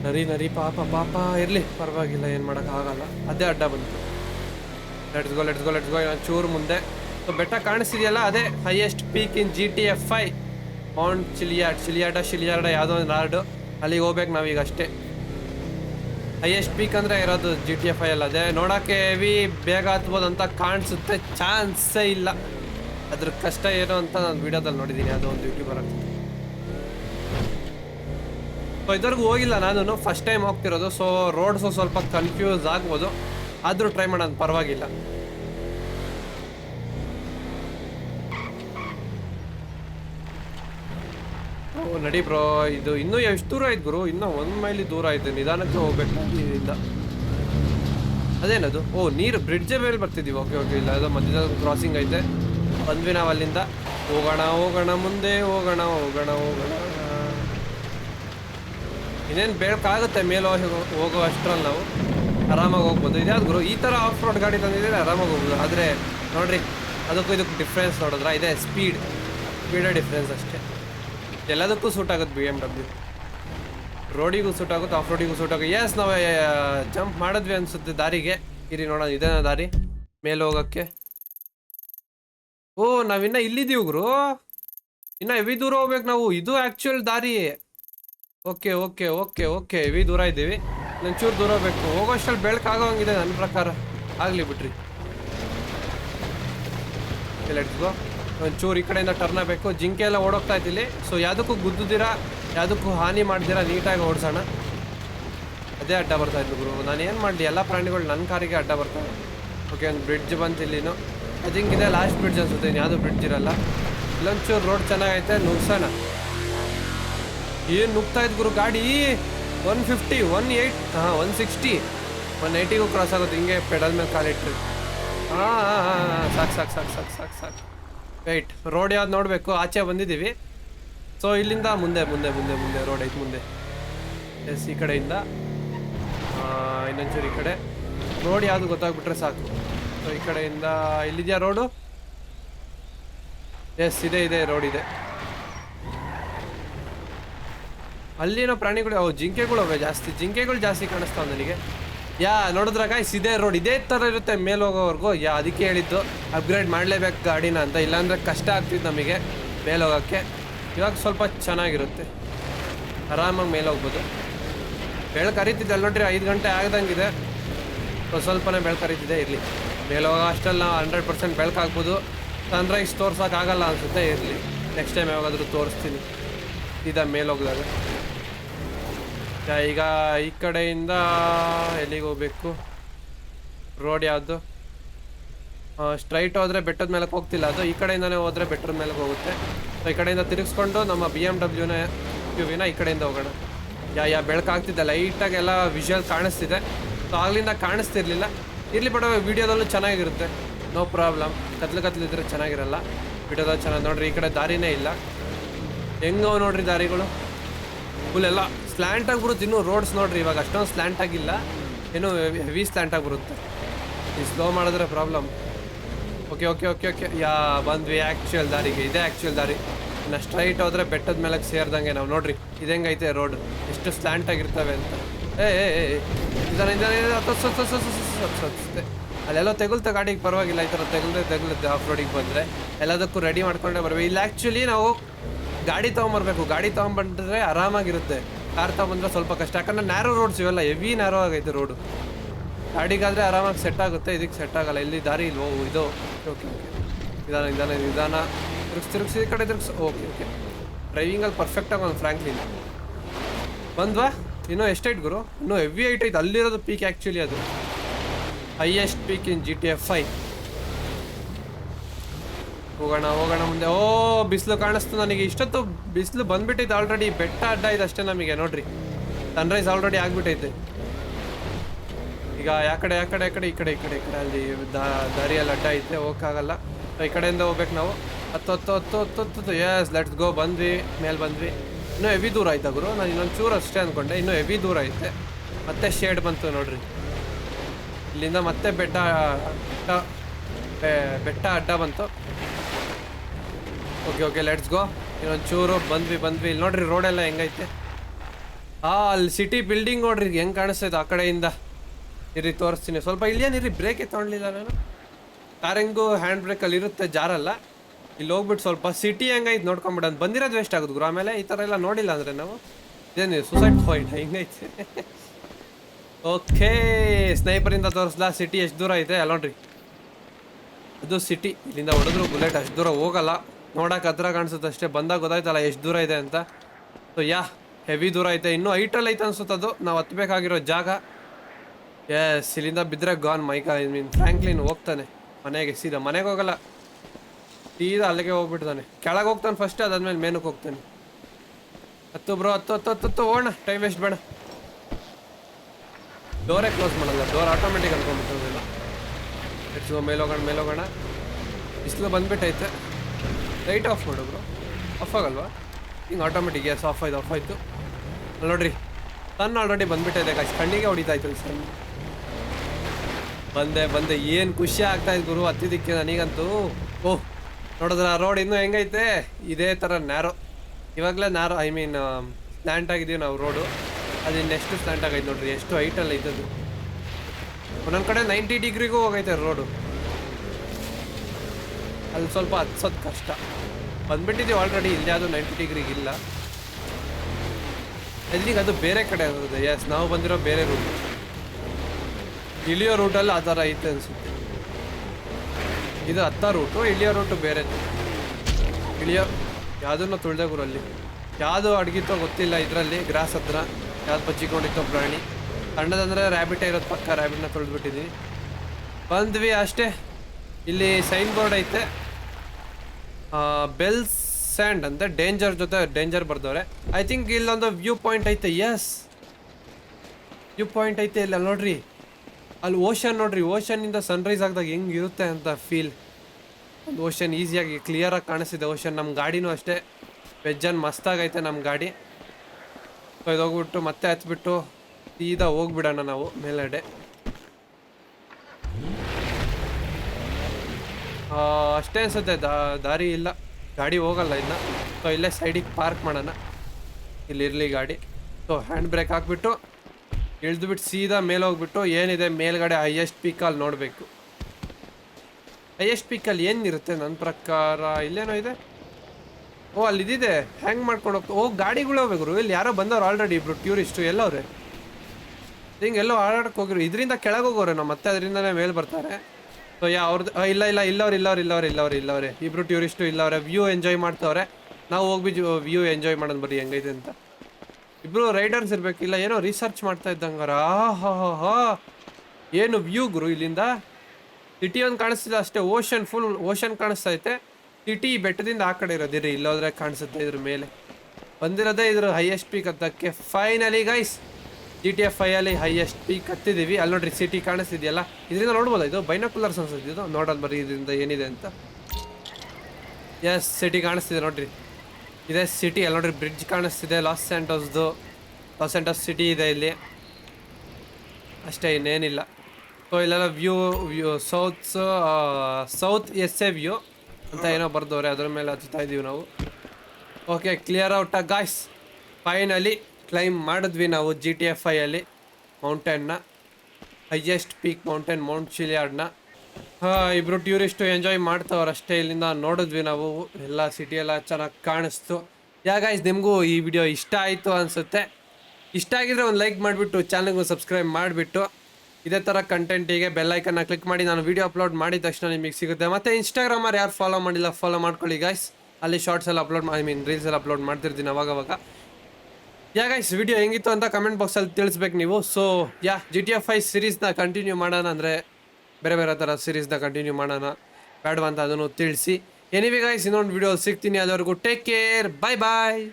ನರಿ ನರಿ, ಪಾಪ ಪಾಪ. ಇರಲಿ, ಪರವಾಗಿಲ್ಲ, ಏನು ಮಾಡೋಕ್ಕಾಗಲ್ಲ ಅದೇ ಅಡ್ಡ ಬಂತು. Let's go let's go let's go ಚೂರು ಮುಂದೆ. ಸೊ ಬೆಟ್ಟ ಕಾಣಿಸ್ತಿದೆಯಲ್ಲ ಅದೇ highest peak in G T F I mount Chiliad Chiliad Chiliad ಯಾವುದೋ ಒಂದು ನಾಡು ಅಲ್ಲಿಗೆ ಹೋಗ್ಬೇಕು ನಾವೀಗ ಅಷ್ಟೇ. ಹೈಯೆಸ್ಟ್ ಪೀಕ್ ಅಂದ್ರೆ ಇರೋದು ಜಿ ಟಿ ಎಫ್ ಐ ಅಲ್ಲ ಅದೇ ನೋಡಕ್ಕೆ ಹೆವಿ ಬೇಗ ಹತ್ಬೋದು ಅಂತ ಕಾಣಿಸುತ್ತೆ. ಚಾನ್ಸೇ ಇಲ್ಲ. ಅದ್ರ ಕಷ್ಟ ಏನು ಅಂತ ನಾನು ವಿಡಿಯೋದಲ್ಲಿ ನೋಡಿದ್ದೀನಿ ಅದು ಒಂದು ಯೂಟ್ಯೂಬರ್ ಸೊ ಇದುವರೆಗೂ ಹೋಗಿಲ್ಲ ನಾನು ಫಸ್ಟ್ ಟೈಮ್ ಹೋಗ್ತಿರೋದು. ಸೊ ರೋಡ್ಸು ಸ್ವಲ್ಪ ಕನ್ಫ್ಯೂಸ್ ಆಗ್ಬೋದು. ಆದರೂ ಟ್ರೈ ಮಾಡೋದು ಪರವಾಗಿಲ್ಲ. ನಡಿ ಬ್ರೋ, ಇದು ಇನ್ನೂ ಎಷ್ಟು ದೂರ ಆಯ್ತು ಗುರು? ಇನ್ನೂ ಒಂದು ಮೈಲಿ ದೂರ ಆಯ್ತು, ನಿಧಾನಕ್ಕೆ ಹೋಗ್ಬೇಕು. ಇಲ್ಲಿಂದ. ಅದೇನದು? ಓ, ನೀರು ಬ್ರಿಡ್ಜ್ ಮೇಲೆ ಬರ್ತಿದ್ದೀವಿ ಓಕೆ ಓಕೆ ಇಲ್ಲ, ಅದು ಮಧ್ಯದ ಕ್ರಾಸಿಂಗ್ ಐತೆ. ಬಂದ್ವಿ ನಾವು ಅಲ್ಲಿಂದ. ಹೋಗೋಣ ಹೋಗೋಣ, ಮುಂದೆ ಹೋಗೋಣ ಹೋಗೋಣ ಹೋಗೋಣ. ಇನ್ನೇನು ಬೇಕಾಗುತ್ತೆ ಮೇಲೆ ಹೋಗಿ- ಹೋಗೋ ಅಷ್ಟರಲ್ಲಿ ನಾವು. ಆರಾಮಾಗಿ ಹೋಗ್ಬೋದು. ಇದ್ಯಾವ್ದು ಗುರು? ಈ ಥರ ಆಫ್ ರೋಡ್ ಗಾಡಿ ತಂದಿದ್ರೆ ಆರಾಮಾಗಿ ಹೋಗ್ಬೋದು. ಆದರೆ, ನೋಡ್ರಿ, ಅದಕ್ಕೂ ಇದಕ್ಕೂ ಡಿಫ್ರೆನ್ಸ್ ನೋಡಿದ್ರೆ? ಇದೆ ಸ್ಪೀಡ್ ಸ್ಪೀಡೇ ಡಿಫ್ರೆನ್ಸ್ ಅಷ್ಟೇ. ಎಲ್ಲದಕ್ಕೂ ಸೂಟ್ ಆಗುತ್ತೆ ಬಿ ಎಂ ಡಬ್ಲ್ಯೂ ರೋಡಿಗೂ ಸೂಟ್ ಆಗುತ್ತೆ ಆಫ್ ರೋಡಿಗೂ ಸೂಟ್ ಆಗುತ್ತೆ. ಎಸ್ ನಾವು ಜಂಪ್ ಮಾಡಿದ್ವಿ ಅನ್ಸುತ್ತೆ ದಾರಿಗೆ. ಇರಿ ನೋಡೋಣ ಇದೇನ ದಾರಿ. ಮೇಲೆ ಹೋಗೋಕ್ಕೆ. ಓ ನಾವಿನ್ನ ಇಲ್ಲಿದ್ದೀವಿ ಗುರು. ಇನ್ನ ಎವಿ ದೂರ ಹೋಗ್ಬೇಕು ನಾವು. ಇದು ಆ್ಯಕ್ಚುಯಲ್ ದಾರಿ. Okay okay okay okay. ಎವಿ ದೂರ ಇದ್ದೀವಿ. ಚೂರು ದೂರ ಹೋಗ್ಬೇಕು. ಹೋಗೋಷ್ಟಲ್ಲಿ ಬೆಳಕಾಗೋ ಹಂಗಿದೆ ನನ್ನ ಪ್ರಕಾರ. ಆಗಲಿ ಬಿಡ್ರಿ. ಲೆಟ್ಸ್ ಗೋ ಒಂಚೂರು ಈ ಕಡೆಯಿಂದ ಟರ್ನ್ ಆಗಬೇಕು. ಜಿಂಕೆ ಎಲ್ಲ ಓಡೋಗ್ತಾ ಇದ್ದಿಲ್ಲಿ ಸೊ ಯಾವುದಕ್ಕೂ ಗುದ್ದುದಿರ, ಯಾವುದಕ್ಕೂ ಹಾನಿ ಮಾಡ್ದಿರ, ನೀಟಾಗಿ ಓಡಿಸೋಣ. ಅದೇ ಅಡ್ಡ ಬರ್ತಾ ಇದ್ದು ಗುರು. ನಾನು ಏನು ಮಾಡಲಿ, ಎಲ್ಲ ಪ್ರಾಣಿಗಳು ನನ್ನ ಕಾರಿಗೆ ಅಡ್ಡ ಬರ್ತವೆ. ಓಕೆ ಒಂದು ಬ್ರಿಡ್ಜ್ ಬಂತು ಇಲ್ಲಿನು. ಅದು ಹಿಂಗಿದೆ ಲಾಸ್ಟ್ ಬ್ರಿಡ್ಜ್ ಅನ್ಸುತ್ತೆ ಇನ್ನು ಬ್ರಿಡ್ಜ್ ಇರಲ್ಲ. ಇಲ್ಲೊಂಚೂರು ರೋಡ್ ಚೆನ್ನಾಗೈತೆ, ನುಗ್ಸೋಣ. ಏನು ನುಗ್ತಾ ಇದ್ದು ಗುರು, ಗಾಡಿ? ಒನ್ ಫಿಫ್ಟಿ ಒನ್ ಏಯ್ಟ್ ಹಾಂ ಒನ್ ಸಿಕ್ಸ್ಟಿ ಒನ್ ಏಯ್ಟಿಗೂ ಕ್ರಾಸ್ ಆಗುತ್ತೆ, ಹಿಂಗೆ ಪೆಡಲ್ ಮೇಲೆ ಕಾಲಿಟ್ರಿ. ಹಾಂ ಹಾಂ, ಸಾಕು ಸಾಕು ಸಾಕು ಸಾಕು ಸಾಕು ಸಾಕು. ರೈಟ್ ರೋಡ್ ಯಾವ್ದು ನೋಡಬೇಕು? ಆಚೆ ಬಂದಿದ್ದೀವಿ. ಸೊ ಇಲ್ಲಿಂದ ಮುಂದೆ ಮುಂದೆ ಮುಂದೆ ಮುಂದೆ ರೋಡ್ ಐತೆ, ಮುಂದೆ. ಎಸ್ ಈ ಕಡೆಯಿಂದ. ಇನ್ನೊಂಚೂರು ಈ ಕಡೆ. ರೋಡ್ ಯಾವುದು ಗೊತ್ತಾಗ್ಬಿಟ್ರೆ ಸಾಕು. ಸೊ ಈ ಕಡೆಯಿಂದ ಇಲ್ಲಿದೆಯಾ ರೋಡು ಎಸ್ ಇದೆ ಇದೆ ರೋಡ್ ಇದೆ. ಅಲ್ಲಿನ ಪ್ರಾಣಿಗಳು ಅವು ಜಿಂಕೆಗಳು ಅವೆ ಜಾಸ್ತಿ. ಜಿಂಕೆಗಳು ಜಾಸ್ತಿ ಕಾಣಿಸ್ತಾವೆ ನನಗೆ. ಯಾ, ನೋಡಿದ್ರ ಗಾಯ್ಸ್ ಇದೇ ರೋಡ್ ಇದೇ ಥರ ಇರುತ್ತೆ ಮೇಲೆ ಹೋಗೋವರೆಗೂ. ಯಾ, ಅದಕ್ಕೆ ಹೇಳಿದ್ದು ಅಪ್ಗ್ರೇಡ್ ಮಾಡಲೇಬೇಕು ಗಾಡಿನ ಅಂತ. ಇಲ್ಲಾಂದ್ರೆ ಕಷ್ಟ ಆಗ್ತಿತ್ತು ನಮಗೆ ಮೇಲೆ ಹೋಗೋಕ್ಕೆ. ಇವಾಗ ಸ್ವಲ್ಪ ಚೆನ್ನಾಗಿರುತ್ತೆ. ಆರಾಮಾಗಿ ಮೇಲೆ ಹೋಗ್ಬೋದು. ಬೆಳಕು ಅರಿತಿದ್ದೆ ಅಲ್ಲಿ ನೋಡ್ರಿ ಐದು ಗಂಟೆ ಆಗ್ದಂಗಿದೆ. ಸೊ ಸ್ವಲ್ಪನೇ ಬೆಳಕು ಅರಿತಿದ್ದೆ ಇರಲಿ. ಮೇಲೆ ಹೋಗೋ ಅಷ್ಟಲ್ಲಿ ನಾವು ಹಂಡ್ರೆಡ್ ಪರ್ಸೆಂಟ್ ಬೆಳಕು ಹಾಕ್ಬೋದು. ಸನ್ರೈಸ್ ತೋರ್ಸೋಕ್ಕಾಗಲ್ಲ ಅನಿಸುತ್ತೆ, ಇರಲಿ. ನೆಕ್ಸ್ಟ್ ಟೈಮ್ ಯಾವಾಗಾದರೂ ತೋರಿಸ್ತೀನಿ. ಇದ ಮೇಲೆ ಹೋಗಿದಾಗ. ಈಗ ಈ ಕಡೆಯಿಂದ ಎಲ್ಲಿಗೆ ಹೋಗ್ಬೇಕು? ರೋಡ್ ಯಾವುದು? ಸ್ಟ್ರೈಟ್ ಹೋದರೆ ಬೆಟ್ಟದ ಮೇಲೆ ಹೋಗ್ತಿಲ್ಲ ಅದು. ಈ ಕಡೆಯಿಂದನೇ ಹೋದ್ರೆ ಬೆಟ್ಟದ ಮೇಲೆ ಹೋಗುತ್ತೆ. ಸೊ ಈ ಕಡೆಯಿಂದ ತಿರುಗಿಸ್ಕೊಂಡು ನಮ್ಮ ಬಿ ಎಂ ಡಬ್ಲ್ಯೂನ ವಿನ ಈ ಕಡೆಯಿಂದ ಹೋಗೋಣ. ಯಾ ಯಾ ಬೆಳಕಾಗ್ತಿದ್ದೆ ಲೈಟಾಗಿ ಎಲ್ಲ ವಿಷುವಲ್ ಕಾಣಿಸ್ತಿದೆ. ಸೊ ಆಗ್ಲಿಂದ ಕಾಣಿಸ್ತಿರ್ಲಿಲ್ಲ. ಇರಲಿ ಬಡ, ವಿಡಿಯೋದಲ್ಲೂ ಚೆನ್ನಾಗಿರುತ್ತೆ. ನೋ ಪ್ರಾಬ್ಲಮ್ ಕತ್ಲು ಕತ್ಲು ಇದ್ರೆ ಚೆನ್ನಾಗಿರಲ್ಲ. ವಿಡಿಯೋದಲ್ಲಿ ಚೆನ್ನಾಗಿ ನೋಡ್ರಿ, ಈ ಕಡೆ ದಾರಿನೇ ಇಲ್ಲ. ಹೆಂಗೋ ನೋಡ್ರಿ ದಾರಿಗಳು. ಫುಲ್ ಎಲ್ಲ ಸ್ಲ್ಯಾಂಟ್ ಆಗಿ ಬರುತ್ತೆ. ಇನ್ನೂ ರೋಡ್ಸ್ ನೋಡ್ರಿ, ಇವಾಗ ಅಷ್ಟೊಂದು ಸ್ಲ್ಯಾಂಟ್ ಆಗಿಲ್ಲ. ಏನು ಹೆವಿ ಸ್ಲ್ಯಾಂಟ್ ಆಗಿ ಬರುತ್ತೆ. ಈ ಸ್ಲೋ ಮಾಡಿದ್ರೆ problem okay okay okay okay yeah, ಬಂದ್ವಿ ಆ್ಯಕ್ಚುಯಲ್ ದಾರಿಗೆ. ಇದೇ ಆ್ಯಕ್ಚುಯಲ್ ದಾರಿ. ಇನ್ನು ಸ್ಟ್ರೈಟ್ ಹೋದರೆ ಬೆಟ್ಟದ ಮೇಲೆ ಸೇರಿದಂಗೆ ನಾವು ನೋಡ್ರಿ ಇದೆಂಗೈತೆ ರೋಡ್ ಎಷ್ಟು ಸ್ಲ್ಯಾಂಟ್ ಆಗಿರ್ತವೆ ಅಂತ. ಏ ಹತ್ತತ್ತೆ. ಅಲ್ಲೆಲ್ಲೋ ತೆಗುಲ್ತ ಗಾಡಿಗೆ ಪರವಾಗಿಲ್ಲ, ಈ ಥರ ತೆಗಲ್ದೆ ತೆಗಲುತ್ತೆ ಆಫ್ ರೋಡಿಗೆ ಬಂದರೆ. ಎಲ್ಲದಕ್ಕೂ ರೆಡಿ ಮಾಡ್ಕೊಂಡೇ ಬರ್ಬೇಕು. ಇಲ್ಲಿ ಆ್ಯಕ್ಚುಲಿ ನಾವು ಗಾಡಿ ತೊಗೊಂಬರ್ಬೇಕು. ಗಾಡಿ ತೊಗೊಂಬಂದ್ರೆ ಆರಾಮಾಗಿರುತ್ತೆ. ಕಾರ್ ಬಂದ್ರೆ ಸ್ವಲ್ಪ ಕಷ್ಟ. ಯಾಕಂದ್ರೆ ನ್ಯಾರೋ ರೋಡ್ಸ್ ಇವೆಲ್ಲ ಹೆವಿ ನ್ಯಾರೋ ಆಗೈತೆ ರೋಡು ಗಾಡಿಗಾದ್ರೆ ಆರಾಮಾಗಿ ಸೆಟ್ ಆಗುತ್ತೆ, ಇದಕ್ಕೆ ಸೆಟ್ ಆಗಲ್ಲ. ಇಲ್ಲಿ ದಾರಿ ಇಲ್ವೋ? ಇದು. ಓಕೆ ಓಕೆ ನಿಧಾನ ನಿಧಾನ ನಿಧಾನ. ತಿರುಗ್ಸಿ, ತಿರುಗಿಸಿ, ಈ ಕಡೆ ತಿರುಗ್ಸಿ. ಓಕೆ ಓಕೆ ಡ್ರೈವಿಂಗಲ್ಲಿ ಪರ್ಫೆಕ್ಟಾಗಿ ಒಂದು ಫ್ರಾಂಕ್ಲಿ ಬಂದ್ವಾ? ಇನ್ನೂ ಎಷ್ಟೈಟ್ ಗುರು? ಇನ್ನೂ ಹೆವಿ ಐಟ್ ಐತೆ. ಅಲ್ಲಿರೋದು ಪೀಕ್ ಆ್ಯಕ್ಚುಲಿ ಅದು. Highest peak in G T F I ಹೋಗೋಣ ಹೋಗೋಣ ಮುಂದೆ. ಓ, ಬಿಸಿಲು ಕಾಣಿಸ್ತು ನನಗೆ. ಇಷ್ಟೊತ್ತು ಬಿಸಿಲು ಬಂದ್ಬಿಟ್ಟೈತೆ ಆಲ್ರೆಡಿ ಬೆಟ್ಟ, ಅಡ್ಡ ಇದೆ ಅಷ್ಟೇ ನಮಗೆ, ನೋಡ್ರಿ. ಸನ್ರೈಸ್ ಆಲ್ರೆಡಿ ಆಗ್ಬಿಟ್ಟೈತೆ. ಈಗ ಯಾ ಕಡೆ ಯಾ ಕಡೆ ಈ ಕಡೆ ಈ ಕಡೆ ಈ ಕಡೆ ಅಲ್ಲಿ ದಾರಿಯಲ್ಲಿ ಅಡ್ಡ ಐತೆ ಹೋಗೋಕ್ಕಾಗಲ್ಲ. ಈ ಕಡೆಯಿಂದ ಹೋಗ್ಬೇಕು ನಾವು. ಹತ್ತು ಹತ್ತು ಹತ್ತು ಹತ್ತು ಹತ್ತು ಎಸ್ ಲೆಟ್ಸ್ ಗೋ ಬಂದ್ವಿ, ಮೇಲೆ ಬಂದ್ವಿ. ಇನ್ನೂ ಹೆವಿ ದೂರ ಆಯ್ತಾ ಗುರು? ನಾನು ಇನ್ನೊಂದು ಚೂರು ಅಷ್ಟೇ ಅಂದ್ಕೊಂಡೆ ಇನ್ನೂ ಹೆವಿ ದೂರ ಐತೆ ಮತ್ತೆ ಶೇಡ್ ಬಂತು ನೋಡ್ರಿ. ಇಲ್ಲಿಂದ ಮತ್ತೆ ಬೆಟ್ಟ ಬೆಟ್ಟ, ಅಡ್ಡ ಬಂತು. ಓಕೆ ಓಕೆ ಲೆಟ್ಸ್ ಗೋ ಇನ್ನೊಂದು ಚೂರು ಬಂದ್ವಿ ಬಂದ್ವಿ. ಇಲ್ಲಿ ನೋಡ್ರಿ ರೋಡೆಲ್ಲ ಹೆಂಗೈತೆ. ಆ, ಅಲ್ಲಿ ಸಿಟಿ ಬಿಲ್ಡಿಂಗ್ ನೋಡ್ರಿ ಹೆಂಗೆ ಕಾಣಿಸ್ತೈತೆ ಆ ಕಡೆಯಿಂದ. ಇರಿ, ತೋರಿಸ್ತೀನಿ. ಸ್ವಲ್ಪ ಇಲ್ಲೇನಿರಿ ಬ್ರೇಕೇ ತೊಗೊಂಡಿಲ್ಲ ನಾನು. ಕಾರಿಂಗು ಹ್ಯಾಂಡ್ ಬ್ರೇಕಲ್ಲಿ ಇರುತ್ತೆ, ಜಾರಲ್ಲ. ಇಲ್ಲಿ ಹೋಗ್ಬಿಟ್ಟು ಸ್ವಲ್ಪ ಸಿಟಿ ಹೆಂಗೈತೆ ನೋಡ್ಕೊಂಬಿಡೋದು ಬಂದಿರೋದು ವೇಸ್ಟ್ ಆಗೋದು ಗುರು. ಆಮೇಲೆ ಈ ಥರ ಎಲ್ಲ ನೋಡಿಲ್ಲ ಅಂದರೆ ನಾವು. ಇದೇನು ಸುಸೈಡ್ ಪಾಯಿಂಟ್ ಹೆಂಗೈತೆ? ಓಕೆ ಸ್ನೈಪರಿಂದ ತೋರಿಸ್ಲಾ. ಸಿಟಿ ಎಷ್ಟು ದೂರ ಐತೆ? ಅಲ್ಲ ನೋಡ್ರಿ ಅದು ಸಿಟಿ ಇಲ್ಲಿಂದ ಹೊಡೆದ್ರು ಬುಲೆಟ್ ಅಷ್ಟು ದೂರ ಹೋಗಲ್ಲ. ನೋಡಕ್ಕೆ ಹತ್ರ ಕಾಣಿಸುತ್ತೆ ಅಷ್ಟೇ. ಬಂದಾಗ ಗೊತ್ತಾಯ್ತಲ್ಲ ಎಷ್ಟು ದೂರ ಇದೆ ಅಂತ. ಸೊ ಯಾ ಹೆವಿ ದೂರ ಐತೆ. ಇನ್ನೂ ಹೈಟಲ್ಲಿ ಐತೆ ಅನ್ಸುತ್ತೆ ಅದು. ನಾವು ಹತ್ಬೇಕಾಗಿರೋ ಜಾಗ. ಎಸ್ ಇಲ್ಲಿಂದ ಬಿದ್ದರೆ ಗಾನ್ ಮೈಕ. ಐ ಮೀನ್ ಫ್ರ್ಯಾಂಕ್ಲಿನ್ ಹೋಗ್ತಾನೆ. ಮನೆಗೆ, ಸೀದಾ ಮನೆಗೆ ಹೋಗಲ್ಲ. ಸೀದಾ ಅಲ್ಲಿಗೆ ಹೋಗ್ಬಿಡ್ತಾನೆ. ಕೆಳಗೆ ಹೋಗ್ತಾನೆ ಫಸ್ಟ್ ಅದಾದ್ಮೇಲೆ ಮೇನಕ್ಕೆ ಹೋಗ್ತಾನೆ. ಹತ್ತು ಬ್ರೋ ಹತ್ತು ಹತ್ತು ಹತ್ತು ಹತ್ತು, ಹೋಗೋಣ. ಟೈಮ್ ವೇಸ್ಟ್ ಬೇಡ. ಡೋರೇ ಕ್ಲೋಸ್ ಮಾಡಲ್ಲ. ಡೋರ್ ಆಟೋಮೆಟಿಕ್ ಅನ್ಕೊಂಡ್ಬಿಟ್ಟಿರೋದಿಲ್ಲ ಹೆಚ್ಚು ಮೇಲೆ ಹೋಗೋಣ ಮೇಲೆ ಹೋಗೋಣ. ಬಿಸಿಲು ಬಂದ್ಬಿಟ್ಟೈತೆ. ಲೈಟ್ ಆಫ್ ಮಾಡು ಬ್ರೋ ಆಫ್ ಆಗಲ್ವಾ? ಹಿಂಗೆ ಆಟೋಮೆಟಿಕ್ ಎಸ್ ಆಫ್ ಆಯ್ತು ಆಫ್ ಆಯಿತು. ಅಲ್ಲಿ ನೋಡ್ರಿ ತನ್ನ ಆಲ್ರೆಡಿ ಬಂದ್ಬಿಟ್ಟೆ ಕಾಶ್ ಕಣ್ಣಿಗೆ ಹೊಡಿತಾ ಇತ್ತು ಸನ್ ಬಂದೆ ಬಂದೆ. ಏನು ಖುಷಿ ಆಗ್ತಾ ಇತ್ತು ಗುರು, ಹತ್ತಿದ್ದಕ್ಕೆ ನನಗಂತೂ. ಓಹ್ ನೋಡಿದ್ರ ರೋಡ್ ಇನ್ನೂ ಹೆಂಗೈತೆ? ಇದೇ ಥರ ನ್ಯಾರೋ ಇವಾಗಲೇ ನ್ಯಾರೋ ಐ ಮೀನ್ ಸ್ಲ್ಯಾಂಟ್ ಆಗಿದ್ದೀವಿ ನಾವು ರೋಡು ಅದು ಇನ್ನೆಷ್ಟು ಸ್ಲ್ಯಾಂಟ್ ಆಗೈತೆ ನೋಡ್ರಿ. ಎಷ್ಟು ಹೈಟಲ್ಲಿ ಇದ್ದದ್ದು. ಒಂದೊಂದು ಕಡೆ ನೈಂಟಿ ಡಿಗ್ರಿಗೂ ಹೋಗೈತೆ ರೋಡು ಅಲ್ಲಿ ಸ್ವಲ್ಪ ಹತ್ಸೋದು ಕಷ್ಟ. ಬಂದ್ಬಿಟ್ಟಿದ್ದೀವಿ ಆಲ್ರೆಡಿ ಇಲ್ಲಿ ಅದು ನೈಂಟಿ ಡಿಗ್ರಿಗೆ ಇಲ್ಲ. ಎಲ್ಲಿಗೆ ಅದು ಬೇರೆ ಕಡೆ ಇರೋದು ಎಸ್ ನಾವು ಬಂದಿರೋ ಬೇರೆ ರೂಟ್ ಇಳಿಯೋ ರೂಟಲ್ಲಿ ಆ ಥರ ಐತೆ ಅನಿಸುತ್ತೆ. ಇದು ಹತ್ತ ರೂಟು ಇಳಿಯೋ ರೂಟು ಬೇರೆ. ಇಳಿಯೋ, ಯಾವುದನ್ನು ತುಳ್ದೆ ಅಲ್ಲಿ. ಯಾವುದು ಅಡಗಿತ್ತೋ ಗೊತ್ತಿಲ್ಲ ಇದರಲ್ಲಿ ಗ್ರಾಸ್ ಹತ್ರ. ಯಾವ್ದು ಬಚ್ಚಿಕೊಂಡಿತ್ತೋ ಪ್ರಾಣಿ. ಸಣ್ಣದಂದರೆ ರ್ಯಾಬಿಟೇ ಇರೋದು ಪಕ್ಕ ರ್ಯಾಬಿಟ್ನ ತೊಳೆದ್ಬಿಟ್ಟಿದ್ದೀನಿ ಬಂದ್ವಿ ಅಷ್ಟೇ. ಇಲ್ಲಿ ಸೈನ್ ಬೋರ್ಡ್ ಐತೆ. ಬೆಲ್ ಸ್ಯಾಂಡ್ ಅಂತ ಡೇಂಜರ್ ಜೊತೆ ಡೇಂಜರ್ ಬರ್ದವ್ರೆ. ಐ ಥಿಂಕ್ ಇಲ್ಲೊಂದು ವ್ಯೂ ಪಾಯಿಂಟ್ ಐತೆ ಎಸ್ ವ್ಯೂ ಪಾಯಿಂಟ್ ಐತೆ ಇಲ್ಲ ನೋಡ್ರಿ. ಅಲ್ಲಿ ಓಷನ್ ನೋಡ್ರಿ ಓಷನ್ನಿಂದ ಸನ್ರೈಸ್ ಆಗಿದಾಗ ಹೆಂಗೆ ಇರುತ್ತೆ ಅಂತ ಫೀಲ್ ಒಂದು ಓಷನ್ ಈಸಿಯಾಗಿ ಕ್ಲಿಯರಾಗಿ ಕಾಣಿಸ್ತಿದೆ. ಓಷನ್ ನಮ್ಮ ಗಾಡಿನೂ ಅಷ್ಟೇ. ವೆಜ್ಜನ್ ಮಸ್ತಾಗೈತೆ ನಮ್ಮ ಗಾಡಿ. ಸೊ ಇದು ಹೋಗ್ಬಿಟ್ಟು ಮತ್ತೆ ಹತ್ಬಿಟ್ಟು ಸೀದಾ ಹೋಗ್ಬಿಡೋಣ ನಾವು ಮೇಲ್ಗಡೆ. ಅಷ್ಟೇ ಅನ್ಸುತ್ತೆ. ದಾರಿ ಇಲ್ಲ. ಗಾಡಿ ಹೋಗಲ್ಲ ಇನ್ನು. ಸೊ ಇಲ್ಲೇ ಸೈಡಿಗೆ ಪಾರ್ಕ್ ಮಾಡೋಣ. ಇಲ್ಲಿ ಇರಲಿ ಗಾಡಿ. ಸೊ ಹ್ಯಾಂಡ್ ಬ್ರೇಕ್ ಹಾಕ್ಬಿಟ್ಟು ಇಳಿದ್ಬಿಟ್ಟು ಸೀದಾ ಮೇಲೆ ಹೋಗ್ಬಿಟ್ಟು, ಏನಿದೆ ಮೇಲ್ಗಡೆ ಹೈಯೆಸ್ಟ್ ಪೀಕಲ್ಲಿ ನೋಡಬೇಕು. ಹೈಯೆಸ್ಟ್ ಪೀಕಲ್ಲಿ ಏನಿರುತ್ತೆ ನನ್ನ ಪ್ರಕಾರ? ಇಲ್ಲೇನೋ ಇದೆ? ಓ ಅಲ್ಲಿ ಇದಿದೆ ಹ್ಯಾಂಗ್ ಮಾಡ್ಕೊಂಡು ಹೋಗ್ತಾ ಓ, ಗಾಡಿಗಳು ಹೋಗ್ಬೇಕು ಇಲ್ಲಿ ಯಾರೋ ಬಂದವ್ರು ಆಲ್ರೆಡಿ ಇಬ್ರು ಟ್ಯೂರಿಸ್ಟು ಎಲ್ಲವ್ರೆ. ಹಿಂಗೆ ಎಲ್ಲೋ ಆಡಾಡಕ್ಕೆ ಹೋಗಿರು ಇದರಿಂದ ಕೆಳಗೆ ಹೋಗೋರೆ ನಾವು. ಮತ್ತೆ ಅದರಿಂದನೇ ಮೇಲೆ ಬರ್ತಾರೆ. ಸೊ ಯಾ ಅವ್ರದ್ದು ಇಲ್ಲ ಇಲ್ಲ, ಇಲ್ಲವ್ರು ಇಲ್ಲವ್ರು ಇಲ್ಲವ್ರು ಇಲ್ಲವ್ರು, ಇಲ್ಲವ್ರೆ. ಇಬ್ರು ಟೂರಿಸ್ಟು ಇಲ್ಲವ್ರೆ. ವ್ಯೂ ಎಂಜಾಯ್ ಮಾಡ್ತವ್ರೆ. ನಾವು ಹೋಗ್ಬಿಟ್ಟು ವ್ಯೂ ಎಂಜಾಯ್ ಮಾಡೋದು ಬರೀ ಹೆಂಗೈತೆ ಅಂತ. ಇಬ್ರು ರೈಡರ್ಸ್ ಇರ್ಬೇಕಿಲ್ಲ ಏನೋ ರಿಸರ್ಚ್ ಮಾಡ್ತಾ ಇದ್ದಂಗಾರ. ಹಾ ಏನು ವ್ಯೂ ಗುರು ಇಲ್ಲಿಂದ? ಸಿಟಿ ಒಂದು ಕಾಣಿಸ್ತಿಲ್ಲ ಅಷ್ಟೇ. ಓಷನ್ ಫುಲ್ ಓಷನ್ ಕಾಣಿಸ್ತಾ ಐತೆ. ಸಿಟಿ ಬೆಟ್ಟದಿಂದ ಆ ಕಡೆ ಇರೋದಿರಿ ಇಲ್ಲೋದ್ರೆ ಕಾಣಿಸುತ್ತೆ ಇದ್ರ ಮೇಲೆ. ಬಂದಿರೋದೇ ಇದ್ರ ಹೈಯೆಸ್ಟ್ ಪೀಕ್ ಹತ್ತಕ್ಕೆ. Finally guys G T F ಅಲ್ಲಿ ಹೈಯೆಸ್ಟ್ ಪೀಕ್ ಹತ್ತಿದ್ದೀವಿ. ಅಲ್ಲಿ ನೋಡ್ರಿ ಸಿಟಿ ಕಾಣಿಸ್ತಿದೆಯಲ್ಲ? ಇದರಿಂದ ನೋಡ್ಬೋದು ಇದು? ಬೈನಾಕುಲರ್ಸ್ ಅನ್ಸುತ್ತೆ ಇದು? ನೋಡೋದು ಬರ್ರಿ ಇದರಿಂದ ಏನಿದೆ ಅಂತ. ಎಸ್ ಸಿಟಿ ಕಾಣಿಸ್ತಿದೆ ನೋಡ್ರಿ. ಇದೇ ಸಿಟಿ ಅಲ್ಲಿ ನೋಡ್ರಿ ಬ್ರಿಡ್ಜ್ ಕಾಣಿಸ್ತಿದೆ. ಲಾಸ್ ಸ್ಯಾಂಟೋಸ್ದು ಲಾಸ್ ಸ್ಯಾಂಟೋಸ್ ಸಿಟಿ ಇದೆ ಇಲ್ಲಿ. ಅಷ್ಟೇ, ಇನ್ನೇನಿಲ್ಲ. ಸೊ ಇಲ್ಲೆಲ್ಲ view view souths south S A view ಅಂತ ಏನೋ ಬರ್ದವ್ರೆ. ಅದ್ರ ಮೇಲೆ ಹತ್ತುತ್ತಾ ಇದ್ದೀವಿ ನಾವು. Okay clear out guys finally climb ಮಾಡಿದ್ವಿ ನಾವು ಜಿ ಟಿ ಎಫ್ ಐಯಲ್ಲಿ ಮೌಂಟೇನ್ನ ಹೈಯೆಸ್ಟ್ ಪೀಕ್ ಮೌಂಟೇನ್ ಮೌಂಟ್ ಶಿಲಿಯಾರ್ಡ್ನ ಇಬ್ಬರು ಟೂರಿಸ್ಟು ಎಂಜಾಯ್ ಮಾಡ್ತವ್ರು ಅಷ್ಟೇ ಇಲ್ಲಿಂದ ನೋಡಿದ್ವಿ ನಾವು, ಎಲ್ಲ ಸಿಟಿ ಎಲ್ಲ ಚೆನ್ನಾಗಿ ಕಾಣಿಸ್ತು. ಯಾ ಗಾಯ್ಸ್ ನಿಮಗೂ ಈ ವಿಡಿಯೋ ಇಷ್ಟ ಆಯಿತು ಅನಿಸುತ್ತೆ. ಇಷ್ಟ ಆಗಿದ್ರೆ ಒಂದು ಲೈಕ್ ಮಾಡಿಬಿಟ್ಟು ಚಾನಲ್ಗೂ ಸಬ್ಸ್ಕ್ರೈಬ್ ಮಾಡಿಬಿಟ್ಟು. ಇದೇ ಥರ ಕಂಟೆಂಟಿಗೆ ಬೆಲ್ಲೈಕನ್ನ ಕ್ಲಿಕ್ ಮಾಡಿ, ನಾನು ವೀಡಿಯೋ ಅಪ್ಲೋಡ್ ಮಾಡಿದ ತಕ್ಷಣ ನಿಮಗೆ ಸಿಗುತ್ತೆ. ಮತ್ತು ಇನ್ಸ್ಟಾಗ್ರಾಮಲ್ಲಿ ಯಾರು ಫಾಲೋ ಮಾಡಿಲ್ಲ ಫಾಲೋ ಮಾಡ್ಕೊಳ್ಳಿ ಗಾಯ್ಸ್ ಅಲ್ಲಿ ಶಾರ್ಟ್ಸ್ ಎಲ್ಲ ಅಪ್ಲೋಡ್ ಐ ಮೀನ್ ರೀಲ್ಸ್ ಎಲ್ಲ ಅಪ್ಲೋಡ್ ಮಾಡ್ತಿರ್ತೀನಿ ಅವಾಗವಾಗ. ಯಾ ಗೈಸ್ ವಿಡಿಯೋ ಹೆಂಗಿತ್ತು ಅಂತ ಕಮೆಂಟ್ ಬಾಕ್ಸಲ್ಲಿ ತಿಳಿಸ್ಬೇಕು ನೀವು. So yeah G T F I ಸೀರೀಸ್ನ continue ಮಾಡೋಣ ಅಂದರೆ ಬೇರೆ ಬೇರೆ ಥರ ಸೀರೀಸ್ನ ಕಂಟಿನ್ಯೂ ಮಾಡೋಣ. ಬೇಡವಾ ಅಂತ ಅದನ್ನು ತಿಳಿಸಿ. ಎನಿವೆ ಗೈಸ್ ಇನ್ನೊಂದು ವಿಡಿಯೋ ಸಿಗ್ತೀನಿ. ಅಲ್ಲಿವರೆಗೂ ಟೇಕ್ ಕೇರ್ ಬಾಯ್ ಬಾಯ್